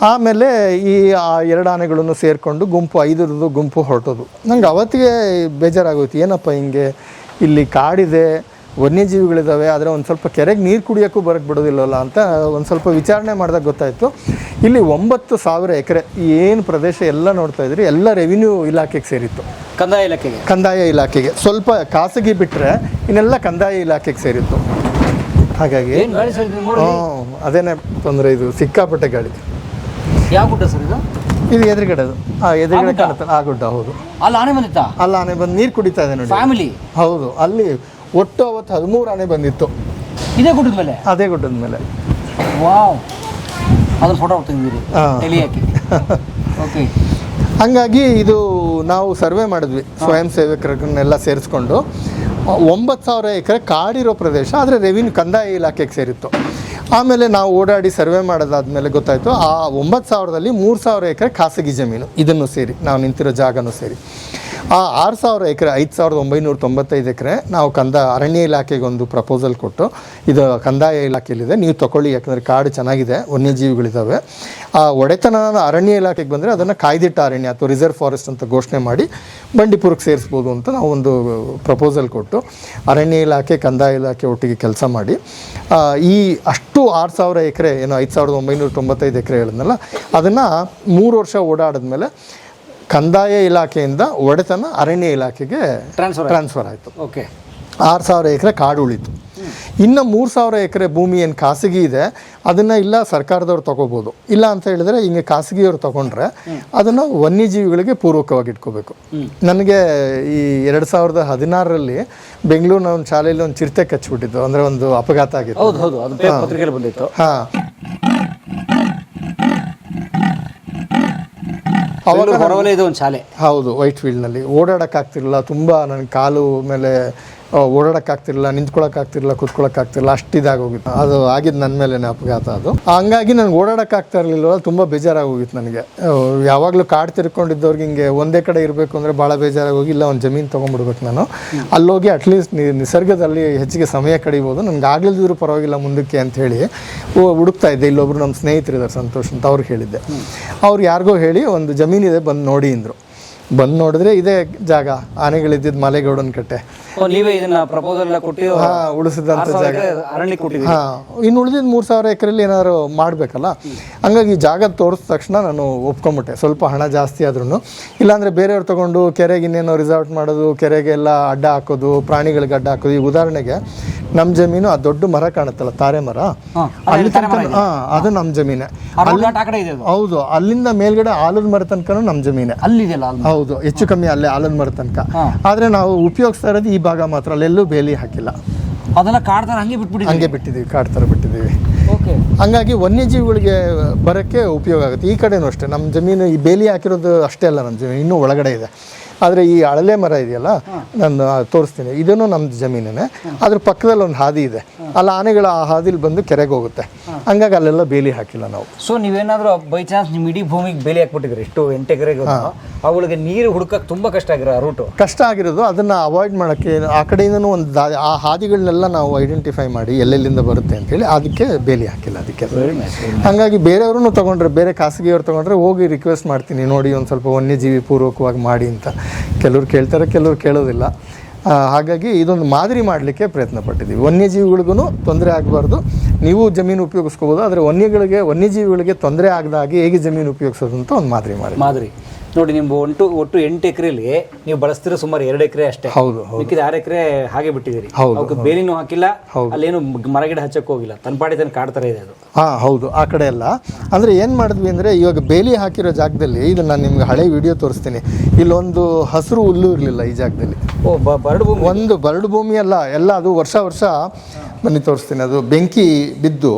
ಆಮೇಲೆ ಈ ಆ ಎರಡು ಆನೆಗಳನ್ನು ಸೇರಿಕೊಂಡು ಗುಂಪು ಐದರದ್ದು ಗುಂಪು ಹೊರಟೋದು. ನಂಗೆ ಅವತ್ತಿಗೆ ಬೇಜಾರಾಗೋಯ್ತು ಏನಪ್ಪ ಹಿಂಗೆ? ಇಲ್ಲಿ ಕಾಡಿದೆ ವನ್ಯಜೀವಿಗಳಿದ್ದಾವೆ ಆದರೆ ಒಂದು ಸ್ವಲ್ಪ ಕೆರೆಗೆ ನೀರು ಕುಡಿಯೋಕ್ಕೂ ಬರೋಕ್ಕೆ ಬಿಡೋದಿಲ್ಲಲ್ಲ ಅಂತ ಒಂದು ಸ್ವಲ್ಪ ವಿಚಾರಣೆ ಮಾಡಿದಾಗ ಗೊತ್ತಾಯಿತು. ಇಲ್ಲಿ ಒಂಬತ್ತು ಸಾವಿರ ಎಕರೆ ಏನು ಪ್ರದೇಶ ಎಲ್ಲ ನೋಡ್ತಾ ಇದ್ರಿ ಎಲ್ಲ ರೆವಿನ್ಯೂ ಇಲಾಖೆಗೆ ಸೇರಿತ್ತು.
ಕಂದಾಯ ಇಲಾಖೆಗೆ.
ಕಂದಾಯ ಇಲಾಖೆಗೆ. ಸ್ವಲ್ಪ ಖಾಸಗಿ ಬಿಟ್ಟರೆ ಇನ್ನೆಲ್ಲ ಕಂದಾಯ ಇಲಾಖೆಗೆ ಸೇರಿತ್ತು. ಹಾಗಾಗಿ ಅದೇನೇ ತೊಂದರೆ ಇದು ಸಿಕ್ಕಾಪಟ್ಟೆ ಗಾಡಿ
ಯಾವ ಗುಡ್ಡ ಸರ್ ಇದು?
ಇದು ಎದುರುಗಡೆ ಅದು. ಆ ಎದುರುಗಡೆ
ಕಾಣುತ್ತೆ?
ಕಾಣುತ್ತಲ್ಲ ಆ ಗುಡ್ಡ ಹೌದು.
ಅಲ್ಲಿ ಆನೆ ಬಂದಿತ್ತಾ?
ಅಲ್ಲ ಆನೆ ಬಂದು ನೀರು ಕುಡಿತಾ ಇದೆ ನೋಡಿ.
ಫ್ಯಾಮಿಲಿ
ಹೌದು. ಅಲ್ಲಿ ಒಟ್ಟು ಅವತ್ತು ಹದಿಮೂರು ಆನೆ ಬಂದಿತ್ತು.
ಇದೇ ಗುಡ್ಡದ ಮೇಲೆ?
ಅದೇ ಗುಡ್ಡದ ಮೇಲೆ.
ವಾವ್. ಅದು ಫೋಟೋ ತೆಗೆದಿರಿ
ಹಾ.
ತಲೆ ಹಾಕಿ. *laughs* ಓಕೆ
ಹಾಗಾಗಿ ಇದು ನಾವು ಸರ್ವೆ ಮಾಡಿದ್ವಿ. ಸ್ವಯಂ ಸೇವಕರನ್ನೆಲ್ಲ ಸೇರಿಸ್ಕೊಂಡು. ಒಂಬತ್ತು ಸಾವಿರ ಎಕರೆ ಕಾಡಿರೋ ಪ್ರದೇಶ, ಆದರೆ ರೆವಿನ್ಯೂ ಕಂದಾಯ ಇಲಾಖೆಗೆ ಸೇರಿತ್ತು. ಆಮೇಲೆ ನಾವು ಓಡಾಡಿ ಸರ್ವೆ ಮಾಡೋದಾದ್ಮೇಲೆ ಗೊತ್ತಾಯಿತು, ಆ ಒಂಬತ್ತು ಸಾವಿರದಲ್ಲಿ ಮೂರು ಸಾವಿರ ಎಕರೆ ಖಾಸಗಿ ಜಮೀನು. ಇದನ್ನು ಸೇರಿ, ನಾವು ನಿಂತಿರೋ ಜಾಗನೂ ಸೇರಿ. ಆ ಆರು ಸಾವಿರ ಎಕರೆ, ಐದು ಸಾವಿರದ ಒಂಬೈನೂರ ತೊಂಬತ್ತೈದು ಎಕರೆ ನಾವು ಕಂದ ಅರಣ್ಯ ಇಲಾಖೆಗೆ ಒಂದು ಪ್ರಪೋಸಲ್ ಕೊಟ್ಟು, ಇದು ಕಂದಾಯ ಇಲಾಖೆಯಲ್ಲಿದೆ. ನೀವು ತಗೊಳ್ಳಿ ಯಾಕಂದರೆ ಕಾಡು ಚೆನ್ನಾಗಿದೆ ವನ್ಯಜೀವಿಗಳಿದ್ದಾವೆ ಆ ಒಡೆತನ ಅರಣ್ಯ ಇಲಾಖೆಗೆ ಬಂದರೆ ಅದನ್ನು ಕಾಯ್ದಿಟ್ಟ ಅರಣ್ಯ ಅಥವಾ ರಿಸರ್ವ್ ಫಾರೆಸ್ಟ್ ಅಂತ ಘೋಷಣೆ ಮಾಡಿ ಬಂಡೀಪುರಕ್ಕೆ ಸೇರಿಸ್ಬೋದು ಅಂತ ನಾವು ಒಂದು ಪ್ರಪೋಸಲ್ ಕೊಟ್ಟು ಅರಣ್ಯ ಇಲಾಖೆ, ಕಂದಾಯ ಇಲಾಖೆ ಒಟ್ಟಿಗೆ ಕೆಲಸ ಮಾಡಿ. ಈ ಅಷ್ಟು ಆರು ಸಾವಿರ ಎಕರೆ, ಏನು ಐದು ಸಾವಿರದ ಒಂಬೈನೂರ ತೊಂಬತ್ತೈದು ಎಕರೆ ಹೇಳಿದ್ನಲ್ಲ, ಅದನ್ನು ಮೂರು ವರ್ಷ ಓಡಾಡಿದ್ಮೇಲೆ ಕಂದಾಯ ಇಲಾಖೆಯಿಂದ ಒಡೆತನ ಅರಣ್ಯ ಇಲಾಖೆಗೆ
ಟ್ರಾನ್ಸ್ಫರ್
ಟ್ರಾನ್ಸ್ಫರ್ ಆಯಿತು.
ಓಕೆ
ಆರು ಸಾವಿರ ಎಕರೆ ಕಾಡು ಉಳಿತು. ಇನ್ನು ಮೂರು ಸಾವಿರ ಎಕರೆ ಭೂಮಿ ಏನು ಖಾಸಗಿ ಇದೆ ಅದನ್ನು ಇಲ್ಲ ಸರ್ಕಾರದವ್ರು ತಗೋಬೋದು. ಇಲ್ಲ ಅಂತ ಹೇಳಿದ್ರೆ ಹಿಂಗೆ ಖಾಸಗಿಯವ್ರು ತಗೊಂಡ್ರೆ ಅದನ್ನು ವನ್ಯಜೀವಿಗಳಿಗೆ ಪೂರ್ವಕವಾಗಿ ಇಟ್ಕೋಬೇಕು. ನನಗೆ ಈ ಎರಡು ಸಾವಿರದ ಹದಿನಾರರಲ್ಲಿ ಬೆಂಗಳೂರಿನ ಒಂದು ಶಾಲೆಯಲ್ಲಿ ಒಂದು ಚಿರತೆ ಕಚ್ಚಿಬಿಟ್ಟಿತ್ತು ಅಂದರೆ ಒಂದು ಅಪಘಾತ ಆಗಿತ್ತು.
ಹೌದು ಹೌದು. ಅದು ಪೇ- ಪತ್ರಿಕೆಯಲ್ಲಿ ಬಂದಿತ್ತು.
ಹಾಂ ಅವಾಗ
ಬೆಂಗಳೂರು ಹೊರವಲಯದ ಒಂದು ಶಾಲೆ.
ಹೌದು ವೈಟ್ ಫೀಲ್ಡ್ನಲ್ಲಿ ಓಡಾಡೋಕ್ಕಾಗ್ತಿರಲಿಲ್ಲ. ತುಂಬ ನನ್ನ ಕಾಲು ಮೇಲೆ ಓಡಾಡೋಕ್ಕಾಗ್ತಿರಲಿಲ್ಲ ನಿಂತ್ಕೊಳ್ಳೋಕ್ಕಾಗ್ತಿರಲಿಲ್ಲ ಕೂತ್ಕೊಳ್ಳೋಕ್ಕಾಗ್ತಿರಲಿಲ್ಲ ಅಷ್ಟು ಇದಾಗೋಗಿತ್ತು. ಅದು ಆಗಿದ್ದು ನನ್ನ ಮೇಲೆ ಅಪಘಾತ ಅದು. ಹಂಗಾಗಿ ನನಗೆ ಓಡಾಡೋಕ್ಕಾಗ್ತಾ ಇರಲಿಲ್ಲ ತುಂಬ ಬೇಜಾರಾಗೋಗಿತ್ತು ನನಗೆ. ಯಾವಾಗಲೂ ಕಾಡು ತಿರ್ಕೊಂಡಿದ್ದವ್ರಿಗೆ ಹಿಂಗೆ ಒಂದೇ ಕಡೆ ಇರಬೇಕು ಅಂದರೆ ಭಾಳ ಬೇಜಾರಾಗೋಗಿ, ಇಲ್ಲ ಒಂದು ಜಮೀನು ತೊಗೊಂಡ್ಬಿಡ್ಬೇಕು ನಾನು. ಅಲ್ಲೋಗಿ ಅಟ್ಲೀಸ್ಟ್ ನಿಸರ್ಗದಲ್ಲಿ ಹೆಚ್ಚಿಗೆ ಸಮಯ ಕಡಿಬೋದು. ನನಗೆ ಆಗ್ಲಿಲ್ದಿದ್ರು ಪರವಾಗಿಲ್ಲ ಮುಂದಕ್ಕೆ ಅಂತ ಹೇಳಿ ಹುಡುಕ್ತಾ ಇದ್ದೆ. ಇಲ್ಲೊಬ್ರು ನಮ್ಮ ಸ್ನೇಹಿತರಿದ್ದಾರೆ ಸಂತೋಷ್ ಅಂತ ಅವ್ರಿಗೆ ಹೇಳಿದ್ದೆ. ಅವ್ರು ಯಾರಿಗೋ ಹೇಳಿ ಒಂದು ಜಮೀನಿದೆ ಬಂದು ನೋಡಿ ಅಂದರು. ಬಂದು ನೋಡಿದ್ರೆ ಇದೇ ಜಾಗ. ಆನೆಗಳಿದ್ದ ಮಲೆಗೌಡನ್ ಕಟ್ಟೆ.
ನೀವೇ ಇದನ್ನ ಪ್ರಪೋಸಲ್ ಕೊಟ್ಟು
ಹಾ ಉಳಿಸಿದಂಥ ಜಾಗ.
ಅರಣ್ಯಕ್ಕೆ
ಹಾ ಇನ್ನು ಉಳಿದಿದ್ದ ಮೂರು ಸಾವಿರ ಎಕರೆಯಲ್ಲಿ ಏನಾದ್ರು ಮಾಡಬೇಕಲ್ಲ? ಹಂಗಾಗಿ ಈ ಜಾಗ ತೋರಿಸಿದ ತಕ್ಷಣ ನಾನು ಒಪ್ಕೊಂಬಿಟ್ಟೆ. ಸ್ವಲ್ಪ ಹಣ ಜಾಸ್ತಿ ಆದ್ರೂ ಇಲ್ಲಾಂದ್ರೆ ಬೇರೆಯವ್ರು ತಗೊಂಡು ಕೆರೆಗೆ ಇನ್ನೇನೋ ರಿಸಾರ್ಟ್ ಮಾಡೋದು ಕೆರೆಗೆಲ್ಲ ಅಡ್ಡ ಹಾಕೋದು ಪ್ರಾಣಿಗಳಿಗೆ ಅಡ್ಡ ಹಾಕೋದು. ಈಗ ಉದಾಹರಣೆಗೆ ನಮ್ಮ ಜಮೀನು ಆ ದೊಡ್ಡ ಮರ ಕಾಣುತ್ತಲ್ಲ ತಾರೆ ಮರ? ಅಲ್ಲಿ ತನಕ ಹಾಂ ಅದು ನಮ್ಮ ಜಮೀನೇ. ಹೌದು ಅಲ್ಲಿಂದ ಮೇಲ್ಗಡೆ ಆಲದ ಮರ ತನಕ ನಮ್ಮ ಜಮೀನೇ.
ಅಲ್ಲಿದೆಯಲ್ಲ ಅಲ್ಲಿ
ಹೌದು. ಹೆಚ್ಚು ಕಮ್ಮಿ ಅಲ್ಲೇ ಆಲನ್ ಮರ ತನಕ.
ಆದ್ರೆ
ಆದರೆ ನಾವು ಉಪಯೋಗಿಸ್ತಾ ಇರೋದು ಈ ಭಾಗ ಮಾತ್ರ ಅಲ್ಲೆಲ್ಲೂ ಬೇಲಿ ಹಾಕಿಲ್ಲ.
ಅದೆಲ್ಲ ಕಾಡ್ತಾರೆ ಹಂಗೆ ಬಿಟ್ಬಿಟ್ಟು
ಹಂಗೆ ಬಿಟ್ಟಿದ್ದೀವಿ ಕಾಡು ಥರ ಬಿಟ್ಟಿದ್ದೀವಿ.
ಓಕೆ.
ಹಂಗಾಗಿ ವನ್ಯಜೀವಿಗಳಿಗೆ ಬರೋಕ್ಕೆ ಉಪಯೋಗ ಆಗುತ್ತೆ. ಈ ಕಡೆನೂ ಅಷ್ಟೇ. ನಮ್ಮ ಜಮೀನು ಈ ಬೇಲಿ ಹಾಕಿರೋದು ಅಷ್ಟೇ ಅಲ್ಲ ನಮ್ಮ ಜಮೀನು. ಇನ್ನೂ ಒಳಗಡೆ ಇದೆ. ಆದರೆ ಈ ಅಳಲೆ ಮರ ಇದೆಯಲ್ಲ ನಾನು ತೋರಿಸ್ತೀನಿ. ಇದನ್ನು ನಮ್ಮ ಜಮೀನೇ ಅದ್ರ ಪಕ್ಕದಲ್ಲಿ ಒಂದು ಹಾದಿ ಇದೆ. ಅಲ್ಲಿ ಆನೆಗಳು ಆ ಹಾದಿಲಿ ಬಂದು ಕೆರೆಗೆ ಹೋಗುತ್ತೆ. ಹಂಗಾಗಿ ಅಲ್ಲೆಲ್ಲ ಬೇಲಿ ಹಾಕಿಲ್ಲ ನಾವು.
ಸೊ ನೀವೇನಾದ್ರೂ ಬೈ ಚಾನ್ಸ್ ನಿಮ್ಮ ಇಡೀ ಭೂಮಿಗೆ ಬೇಲಿ ಹಾಕ್ಬಿಟ್ಟಿದ್ರಿ ಎಷ್ಟು ಎಂಟು ಎಕರೆಗೆ ಅವಳಿಗೆ ನೀರು ಹುಡುಕಕ್ಕೆ ತುಂಬಾ ಕಷ್ಟ ಆಗಿರೋ ಆ ರೂಟು.
ಕಷ್ಟ ಆಗಿರೋದು ಅದನ್ನು ಅವಾಯ್ಡ್ ಮಾಡೋಕ್ಕೆ ಆ ಕಡೆಯಿಂದನೂ ಒಂದು ಆ ಹಾದಿಗಳನ್ನೆಲ್ಲ ನಾವು ಐಡೆಂಟಿಫೈ ಮಾಡಿ ಎಲ್ಲೆಲ್ಲಿಂದ ಬರುತ್ತೆ ಅಂತೇಳಿ ಅದಕ್ಕೆ ಬೇಲಿ ಹಾಕಿಲ್ಲ ಅದಕ್ಕೆ. ಹಂಗಾಗಿ ಬೇರೆಯವ್ರು ತೊಗೊಂಡ್ರೆ ಬೇರೆ ಖಾಸಗಿಯವ್ರು ತೊಗೊಂಡ್ರೆ ಹೋಗಿ ರಿಕ್ವೆಸ್ಟ್ ಮಾಡ್ತೀನಿ ನೋಡಿ ಒಂದು ಸ್ವಲ್ಪ ವನ್ಯಜೀವಿ ಪೂರ್ವಕವಾಗಿ ಮಾಡಿ ಅಂತ. ಕೆಲವ್ರು ಕೇಳ್ತಾರೆ, ಕೆಲವ್ರು ಕೇಳೋದಿಲ್ಲ. ಹಾಗಾಗಿ ಇದೊಂದು ಮಾದರಿ ಮಾಡಲಿಕ್ಕೆ ಪ್ರಯತ್ನ ಪಟ್ಟಿದ್ದೀವಿ. ವನ್ಯಜೀವಿಗಳಿಗೂ ತೊಂದರೆ ಆಗಬಾರ್ದು. ನೀವು ಜಮೀನು ಉಪಯೋಗಿಸ್ಕೋಬೋದು, ಆದರೆ ವನ್ಯಗಳಿಗೆ, ವನ್ಯಜೀವಿಗಳಿಗೆ ತೊಂದರೆ ಆಗದಾಗಿ ಹೇಗೆ ಜಮೀನು ಉಪಯೋಗಿಸೋದು ಅಂತ ಒಂದು ಮಾದರಿ ಮಾಡಿ
ಮಾದರಿ. ನೋಡಿ ನಿಮ್ಮ ಒಂಟು ಒಟ್ಟು ಎಂಟು ಎಕರೆಲಿ ನೀವು ಬಳಸ್ತಿರೋ ಸುಮಾರು ಎರಡು ಎಕರೆ ಅಷ್ಟೇ.
ಹೌದು
ಮಿಕ್ಕಿದ ಆರು ಎಕರೆ ಹಾಗೆ ಬಿಟ್ಟಿದ್ದೀರಿ.
ಹೌದು,
ಅವಕ್ಕೆ ಬೇಲಿನೂ ಹಾಕಿಲ್ಲ ಅಲ್ಲೇನು ಮರಗಿಡ ಹಚ್ಚಕ್ಕೆ ಹೋಗಿಲ್ಲ. ತನ್ಪಾಡಿ ತನ್ನ ಕಾಡ್ತಾರೆ ಇದೆ ಅದು.
ಹಾಂ ಹೌದು ಆ ಕಡೆ ಎಲ್ಲ. ಅಂದರೆ ಏನು ಮಾಡಿದ್ವಿ ಅಂದರೆ ಇವಾಗ ಬೇಲಿ ಹಾಕಿರೋ ಜಾಗದಲ್ಲಿ ಇದು ನಾನು ನಿಮ್ಗೆ ಹಳೆ ವಿಡಿಯೋ ತೋರಿಸ್ತೀನಿ. ಇಲ್ಲೊಂದು ಹಸಿರು ಹುಲ್ಲು ಇರಲಿಲ್ಲ ಈ ಜಾಗದಲ್ಲಿ.
ಓ ಬರಡು ಭೂಮಿ.
ಒಂದು ಬರಡು ಭೂಮಿ ಅಲ್ಲ ಎಲ್ಲ ಅದು ವರ್ಷ ವರ್ಷ. ಬನ್ನಿ ತೋರಿಸ್ತೀನಿ ಅದು ಬೆಂಕಿ ಬಿದ್ದು.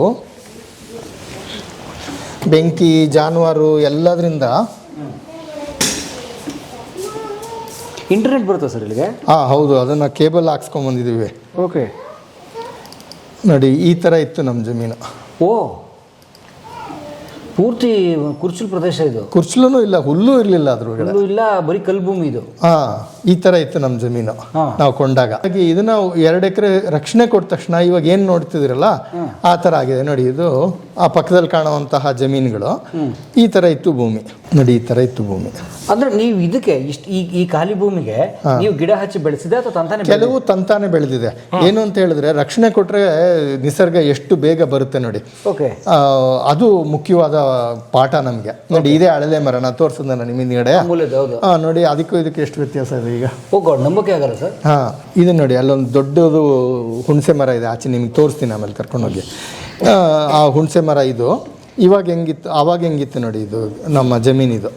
ಬೆಂಕಿ ಜಾನುವಾರು ಎಲ್ಲದರಿಂದ
ಇಂಟರ್ನೆಟ್ ಬರುತ್ತಾ ಸರ್ ಇಲ್ಲಿಗೆ?
ಹಾಂ ಹೌದು ಅದನ್ನು ಕೇಬಲ್ ಹಾಕ್ಸ್ಕೊಂಬಂದಿದ್ದೀವಿ
ಓಕೆ
ನೋಡಿ ಈ ಥರ ಇತ್ತು ನಮ್ಮ ಜಮೀನು.
ಓ ಪೂರ್ತಿ ಕುರ್ಚಲ್ ಪ್ರದೇಶ ಇದು?
ಕುರ್ಚಲೂ ಇಲ್ಲ ಹುಲ್ಲು ಇರಲಿಲ್ಲ ಅದ್ರೊಳಗಡೆ.
ಹುಲ್ಲು ಇಲ್ಲ ಬರೀ ಕಲ್ಲು ಭೂಮಿ ಇದು?
ಹಾಂ. ಈ ತರ ಇತ್ತು ನಮ್ಮ ಜಮೀನು ನಾವು ಕೊಂಡಾಗ. ಹಾಗೆ ಇದನ್ನ ಎರಡು ಎಕರೆ ರಕ್ಷಣೆ ಕೊಟ್ಟ ತಕ್ಷಣ ಇವಾಗ ಏನು ನೋಡ್ತಿದ್ರಲ್ಲ ಆ ಥರ ಆಗಿದೆ. ನೋಡಿ ಇದು ಆ ಪಕ್ಕದಲ್ಲಿ ಕಾಣುವಂತಹ ಜಮೀನುಗಳು. ಈ ತರ ಇತ್ತು ಭೂಮಿ. ನೋಡಿ ಈ ತರ ಇತ್ತು ಭೂಮಿ.
ಅಂದ್ರೆ ನೀವು ಇದಕ್ಕೆ ಇಷ್ಟು ಈ ಈ ಖಾಲಿ ಭೂಮಿಗೆ ನೀವು ಗಿಡ ಹಚ್ಚಿ ಬೆಳೆಸಿದೆ ಅಥವಾ ತಂತಾನೆ
ಕೆಲವು ತಂತಾನೆ ಬೆಳೆದಿದೆ. ಏನು ಅಂತ ಹೇಳಿದ್ರೆ ರಕ್ಷಣೆ ಕೊಟ್ಟರೆ ನಿಸರ್ಗ ಎಷ್ಟು ಬೇಗ ಬರುತ್ತೆ ನೋಡಿ.
ಓಕೆ.
ಅದು ಮುಖ್ಯವಾದ ಪಾಠ ನಮಗೆ. ನೋಡಿ ಇದೇ ಅಳಲೆ ಮರ ನಾ ತೋರಿಸಿದ ನಿಮ್ಮ ಹಿಂದ್ಗಡೆ ನೋಡಿ ಅದಕ್ಕೂ ಇದಕ್ಕೆ ಎಷ್ಟು ವ್ಯತ್ಯಾಸ ಇದೆ? ಈಗ.
ಓ ಗಾಡ್ ನಂಬಕ್ಕೆ ಆಗಲ್ಲ ಸರ್?
ಹಾಂ ಇದು ನೋಡಿ ಅಲ್ಲೊಂದು ದೊಡ್ಡದು ಹುಣಸೆ ಮರ ಇದೆ ಆಚೆ ನಿಮಗೆ ತೋರಿಸ್ತೀನಿ ಆಮೇಲೆ ಕರ್ಕೊಂಡೋಗಿ ಆ, ಆ ಹುಣಸೆ ಮರ ಇದು ಇವಾಗ ಹೆಂಗಿತ್ತು ಆವಾಗ ಹೆಂಗಿತ್ತು ನೋಡಿ ಇದು ನಮ್ಮ ಜಮೀನಿದು.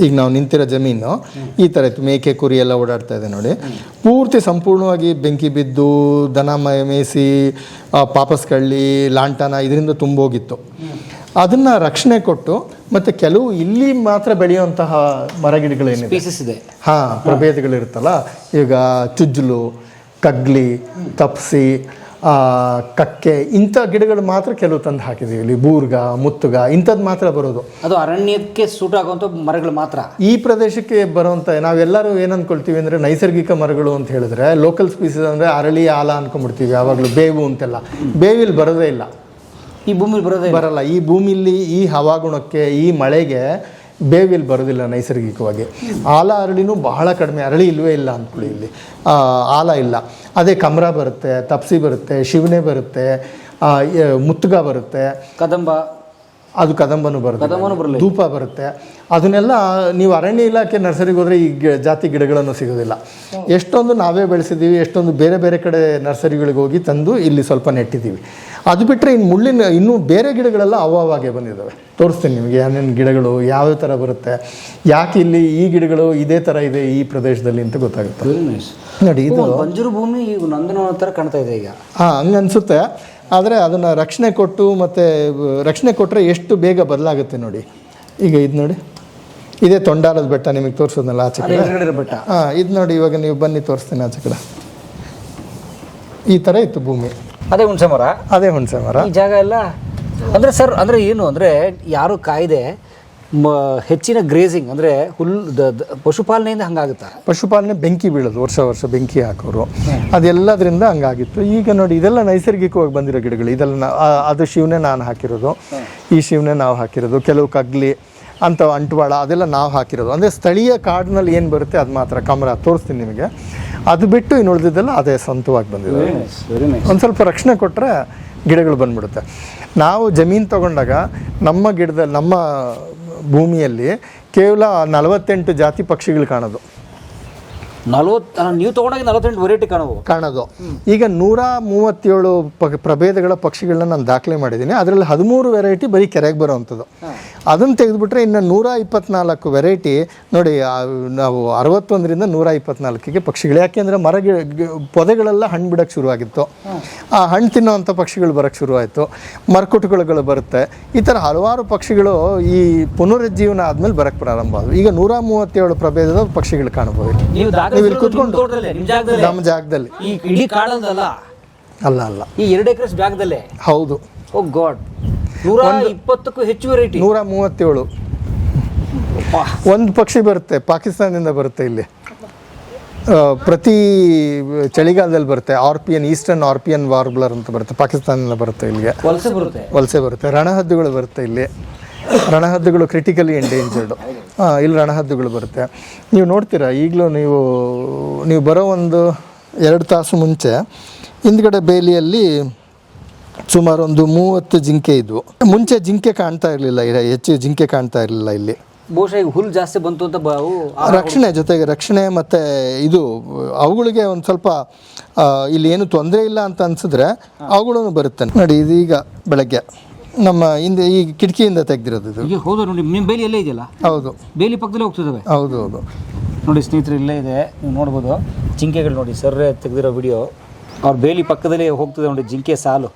ಈಗ ನಾವು ನಿಂತಿರೋ ಜಮೀನು ಈ ಥರ ಇತ್ತು ಮೇಕೆ ಕುರಿ ಎಲ್ಲ ಓಡಾಡ್ತಾ ಇದೆ ನೋಡಿ. ಪೂರ್ತಿ ಸಂಪೂರ್ಣವಾಗಿ ಬೆಂಕಿ ಬಿದ್ದು ದನ ಮೇಸಿ ಮೇಯಿಸಿ ಪಾಪಸ್ ಕಳ್ಳಿ ಲಾಂಟನ ಇದರಿಂದ ತುಂಬೋಗಿತ್ತು. ಅದನ್ನು ರಕ್ಷಣೆ ಕೊಟ್ಟು ಮತ್ತು ಕೆಲವು ಇಲ್ಲಿ ಮಾತ್ರ ಬೆಳೆಯುವಂತಹ ಮರಗಿಡಗಳೇನಿದೆ.
ಇದೆ.
ಹಾಂ ಪ್ರಭೇದಗಳಿರುತ್ತಲ್ಲ. ಈಗ ಚುಜ್ಜಲು ಕಗ್ಲಿ ತಪ್ಸಿ ಕಕ್ಕೆ ಇಂಥ ಗಿಡಗಳು ಮಾತ್ರ ಕೆಲವು ತಂದು ಹಾಕಿದ್ದೀವಿ. ಇಲ್ಲಿ ಬೂರ್ಗ ಮುತ್ತುಗ ಇಂಥದ್ದು ಮಾತ್ರ ಬರೋದು.
ಅದು ಅರಣ್ಯಕ್ಕೆ ಸೂಟ್ ಆಗುವಂಥ ಮರಗಳು ಮಾತ್ರ.
ಈ ಪ್ರದೇಶಕ್ಕೆ ಬರುವಂಥ ನಾವೆಲ್ಲರೂ ಏನು ಅನ್ಕೊಳ್ತೀವಿ ಅಂದರೆ ನೈಸರ್ಗಿಕ ಮರಗಳು ಅಂತ ಹೇಳಿದ್ರೆ ಲೋಕಲ್ ಸ್ಪೀಸೀಸ್ ಅಂದರೆ ಅರಳಿ ಆಲ ಅನ್ಕೊಂಡ್ಬಿಡ್ತೀವಿ ಯಾವಾಗಲೂ ಬೇವು ಅಂತೆಲ್ಲ. ಬೇವಿಲ್ಲಿ ಬರೋದೇ ಇಲ್ಲ.
ಈ ಭೂಮಿ ಬರೋದೇ.
ಬರಲ್ಲ. ಈ ಭೂಮಿಲಿ ಈ ಹವಾಗುಣಕ್ಕೆ ಈ ಮಳೆಗೆ ಬೇವಿಲ್ ಬರೋದಿಲ್ಲ ನೈಸರ್ಗಿಕವಾಗಿ. ಆಲ ಅರಳಿನೂ ಬಹಳ ಕಡಿಮೆ. ಅರಳಿ ಇಲ್ವೇ ಇಲ್ಲ ಅಂದ್ಕೊಳ್ಳಿ ಇಲ್ಲಿ. ಆಲ ಇಲ್ಲ. ಅದೇ ಕಮರ ಬರುತ್ತೆ ತಪ್ಸಿ ಬರುತ್ತೆ ಶಿವನೆ ಬರುತ್ತೆ ಮುತ್ತುಗ ಬರುತ್ತೆ.
ಕದಂಬ.
ಅದು ಕದಂಬನು ಬರುತ್ತೆ ಧೂಪ ಬರುತ್ತೆ. ಅದನ್ನೆಲ್ಲ ನೀವು ಅರಣ್ಯ ಇಲಾಖೆ ನರ್ಸರಿಗೆ ಹೋದರೆ ಈ ಗಿ- ಜಾತಿ ಗಿಡಗಳನ್ನು ಸಿಗೋದಿಲ್ಲ. ಎಷ್ಟೊಂದು ನಾವೇ ಬೆಳೆಸಿದ್ದೀವಿ ಎಷ್ಟೊಂದು ಬೇರೆ ಬೇರೆ ಕಡೆ ನರ್ಸರಿಗಳಿಗೆ ಹೋಗಿ ತಂದು ಇಲ್ಲಿ ಸ್ವಲ್ಪ ನೆಟ್ಟಿದ್ದೀವಿ. ಅದು ಬಿಟ್ಟರೆ ಇನ್ನು ಮುಳ್ಳಿನ ಇನ್ನೂ ಬೇರೆ ಗಿಡಗಳೆಲ್ಲ ಅವಾಗೆ ಬಂದಿದ್ದಾವೆ. ತೋರಿಸ್ತೀನಿ ನಿಮಗೆ ಏನೇನು ಗಿಡಗಳು ಯಾವ ಥರ ಬರುತ್ತೆ ಯಾಕೆ ಇಲ್ಲಿ ಈ ಗಿಡಗಳು ಇದೇ ಥರ ಇದೆ ಈ ಪ್ರದೇಶದಲ್ಲಿ ಅಂತ ಗೊತ್ತಾಗುತ್ತೆ. ನೋಡಿ ಇದು
ಬಂಜರು ಭೂಮಿ ಈಗ ನಂದನವನ ಥರ ಕಾಣ್ತಾ ಇದೆ ಈಗ.
ಹಾಂ ಹಂಗೆ ಅನಿಸುತ್ತೆ. ಆದರೆ ಅದನ್ನು ರಕ್ಷಣೆ ಕೊಟ್ಟು ಮತ್ತು ರಕ್ಷಣೆ ಕೊಟ್ಟರೆ ಎಷ್ಟು ಬೇಗ ಬದಲಾಗುತ್ತೆ ನೋಡಿ. ಈಗ ಇದು ನೋಡಿ. ಇದೇ ತೊಂಡಾರದ ಬೆಟ್ಟ ನಿಮಗೆ ತೋರಿಸೋದಲ್ಲ ಆಚೆ ಕಡೆ.
ಬೆಟ್ಟ.
ಹಾಂ ಇದು ನೋಡಿ ಇವಾಗ ನೀವು ಬನ್ನಿ ತೋರಿಸ್ತೀನಿ ಆಚೆ ಕಡೆ. ಈ ಥರ ಇತ್ತು ಭೂಮಿ.
ಅದೇ ಹುಣಸೆ ಮರ?
ಅದೇ ಹುಣಸೆ ಮರ.
ಈ ಜಾಗ ಎಲ್ಲ? ಅಂದ್ರೆ ಸರ್ ಅಂದ್ರೆ ಏನು ಅಂದ್ರೆ ಯಾರು ಕಾಯ್ದೆ ಮ ಹೆಚ್ಚಿನ ಗ್ರೇಸಿಂಗ್ ಅಂದ್ರೆ ಹುಲ್ಲು ಪಶುಪಾಲನೆಯಿಂದ ಹಂಗಾಗುತ್ತಾ?
ಪಶುಪಾಲನೆ ಬೆಂಕಿ ಬೀಳೋದು ವರ್ಷ ವರ್ಷ ಬೆಂಕಿ ಹಾಕೋರು. ಅದೆಲ್ಲದರಿಂದ ಹಂಗಾಗಿತ್ತು. ಈಗ ನೋಡಿ ಇದೆಲ್ಲ ನೈಸರ್ಗಿಕವಾಗಿ ಬಂದಿರೋ ಗಿಡಗಳು ಇದೆಲ್ಲ ಅದು ಶಿವನೇ ನಾನು ಹಾಕಿರೋದು. ಈ ಶಿವನೇ ನಾವು ಹಾಕಿರೋದು. ಕೆಲವು ಕಗ್ಲಿ ಅಂತ ಅಂಟುವಾಳ ಅದೆಲ್ಲ ನಾವು ಹಾಕಿರೋದು. ಅಂದರೆ ಸ್ಥಳೀಯ ಕಾಡಿನಲ್ಲಿ ಏನು ಬರುತ್ತೆ ಅದು ಮಾತ್ರ. ಕಮರ ತೋರಿಸ್ತೀನಿ ನಿಮಗೆ. ಅದು ಬಿಟ್ಟು ಇನ್ನು ಉಳಿದಿದ್ದೆಲ್ಲ ಅದೇ ಸ್ವಂತವಾಗಿ ಬಂದಿದೆ ಒಂದು ಸ್ವಲ್ಪ ರಕ್ಷಣೆ ಕೊಟ್ಟರೆ ಗಿಡಗಳು ಬಂದ್ಬಿಡುತ್ತೆ. ನಾವು ಜಮೀನು ತಗೊಂಡಾಗ ನಮ್ಮ ಗಿಡದಲ್ಲಿ ನಮ್ಮ ಭೂಮಿಯಲ್ಲಿ ಕೇವಲ ನಲವತ್ತೆಂಟು ಜಾತಿ ಪಕ್ಷಿಗಳು ಕಾಣೋದು.
ನಲ್ವತ್ತು ನೀವು ತೊಗೊಂಡಾಗ ನಲವತ್ತೆಂಟು ವೆರೈಟಿ ಕಾಣವು
ಕಾಣೋದು. ಈಗ ನೂರ ಮೂವತ್ತೇಳು ಪ ಪ್ರಭೇದಗಳ ಪಕ್ಷಿಗಳನ್ನ ನಾನು ದಾಖಲೆ ಮಾಡಿದ್ದೀನಿ. ಅದರಲ್ಲಿ ಹದಿಮೂರು ವೆರೈಟಿ ಬರೀ ಕೆರೆಗೆ ಬರೋವಂಥದ್ದು ಅದನ್ನು ತೆಗೆದುಬಿಟ್ರೆ ಇನ್ನು ನೂರ ಇಪ್ಪತ್ನಾಲ್ಕು ವೆರೈಟಿ ನೋಡಿ ನಾವು ಅರವತ್ತೊಂದರಿಂದ ನೂರ ಇಪ್ಪತ್ನಾಲ್ಕಿಗೆ ಪಕ್ಷಿಗಳು. ಯಾಕೆಂದರೆ ಮರ ಪೊದೆಗಳೆಲ್ಲ ಹಣ್ಣು ಬಿಡೋಕ್ಕೆ ಶುರುವಾಗಿತ್ತು. ಆ ಹಣ್ಣು ತಿನ್ನೋವಂಥ ಪಕ್ಷಿಗಳು ಬರೋಕ್ಕೆ ಶುರುವಾಯಿತು. ಮರಕುಟುಗಳು ಬರುತ್ತೆ. ಈ ಥರ ಹಲವಾರು ಪಕ್ಷಿಗಳು ಈ ಪುನರುಜ್ಜೀವನ ಆದಮೇಲೆ ಬರೋಕ್ಕೆ ಪ್ರಾರಂಭ ಆದವು. ಈಗ ನೂರ ಮೂವತ್ತೇಳು ಪ್ರಭೇದದ ಪಕ್ಷಿಗಳು ಕಾಣಬಹುದು
ನೀವು
ಇಲ್ಲಿ ಕೂತ್ಕೊಂಡು
ನಿಮ್ಮ ಜಾಗದಲ್ಲೇ? ಈ ಇಡೀ ಕಾಡಲ್ದಲ್ಲ
ಅಲ್ಲ ಅಲ್ಲ.
ಈ ಎರಡು ಎಕರೆ ಜಾಗದಲ್ಲೇ?
ಹೌದು.
Oh god. ನೂರ ಇಪ್ಪತ್ತಕ್ಕೂ ಹೆಚ್ಚು ವೆರೈಟಿ
ನೂರ ಮೂವತ್ತೇಳು. ಒಂದು ಪಕ್ಷಿ ಬರುತ್ತೆ ಪಾಕಿಸ್ತಾನದಿಂದ ಬರುತ್ತೆ ಇಲ್ಲಿ. ಪ್ರತಿ ಚಳಿಗಾಲದಲ್ಲಿ ಬರುತ್ತೆ. ಆರ್ಪಿಯನ್ ಈಸ್ಟರ್ನ್ ಆರ್ಪಿಯನ್ ವಾರ್ಬ್ಲರ್ ಅಂತ ಬರುತ್ತೆ ಪಾಕಿಸ್ತಾನದಿಂದ ಬರುತ್ತೆ ಇಲ್ಲಿಗೆ.
ವಲಸೆ ಬರುತ್ತೆ?
ವಲಸೆ ಬರುತ್ತೆ. ರಣಹದ್ದುಗಳು ಬರುತ್ತೆ ಇಲ್ಲಿ. ರಣಹದ್ದುಗಳು ಕ್ರಿಟಿಕಲಿ ಎಂಡೇಂಜರ್ಡು ಹಾಂ ಇಲ್ಲಿ ರಣಹದ್ದುಗಳು ಬರುತ್ತೆ. ನೀವು ನೋಡ್ತೀರಾ ಈಗಲೂ ನೀವು ನೀವು ಬರೋ ಒಂದು ಎರಡು ತಾಸು ಮುಂಚೆ ಹಿಂದ್ಗಡೆ ಬೇಲಿಯಲ್ಲಿ ಸುಮಾರು ಒಂದು ಮೂವತ್ತು ಜಿಂಕೆ ಇದ್ವು. ಮುಂಚೆ ಜಿಂಕೆ ಕಾಣ್ತಾ ಇರಲಿಲ್ಲ ಹೆಚ್ಚು ಜಿಂಕೆ ಕಾಣ್ತಾ ಇರಲಿಲ್ಲ ಇಲ್ಲಿ.
ಬಹುಶಃ ಈಗ ಹುಲ್ ಜಾಸ್ತಿ ಬಂತು ಅಂತ
ರಕ್ಷಣೆ ಜೊತೆಗೆ ರಕ್ಷಣೆ ಮತ್ತು ಇದು ಅವುಗಳಿಗೆ ಒಂದು ಸ್ವಲ್ಪ ಇಲ್ಲಿ ಏನು ತೊಂದರೆ ಇಲ್ಲ ಅಂತ ಅನ್ಸಿದ್ರೆ ಅವುಗಳೂ ಬರುತ್ತೆ. ನೋಡಿ ಇದೀಗ ಬೆಳಗ್ಗೆ. ನಮ್ಮ ಹಿಂದೆ ಈ ಕಿಟಕಿಯಿಂದ ತೆಗೆದಿರೋದು ಇದು.
ಈಗ ಹೌದು ನೋಡಿ ನಿಮ್ಮ ಬೇಲಿ ಎಲ್ಲೇ ಇದೆಯಲ್ಲ?
ಹೌದು.
ಬೇಲಿ ಪಕ್ಕದಲ್ಲೇ ಹೋಗ್ತಿದ್ದಾವೆ
ಹೌದು ಹೌದು.
ನೋಡಿ ಸ್ನೇಹಿತರು ಇಲ್ಲೇ ಇದೆ. ನೀವು ನೋಡ್ಬೋದು ಜಿಂಕೆಗಳು ನೋಡಿ ಸರ್ರೆ ತೆಗೆದಿರೋ ವಿಡಿಯೋ ಅವ್ರ ಬೇಲಿ ಪಕ್ಕದಲ್ಲೇ ಹೋಗ್ತದೆ ನೋಡಿ ಜಿಂಕೆ ಸಾಲು.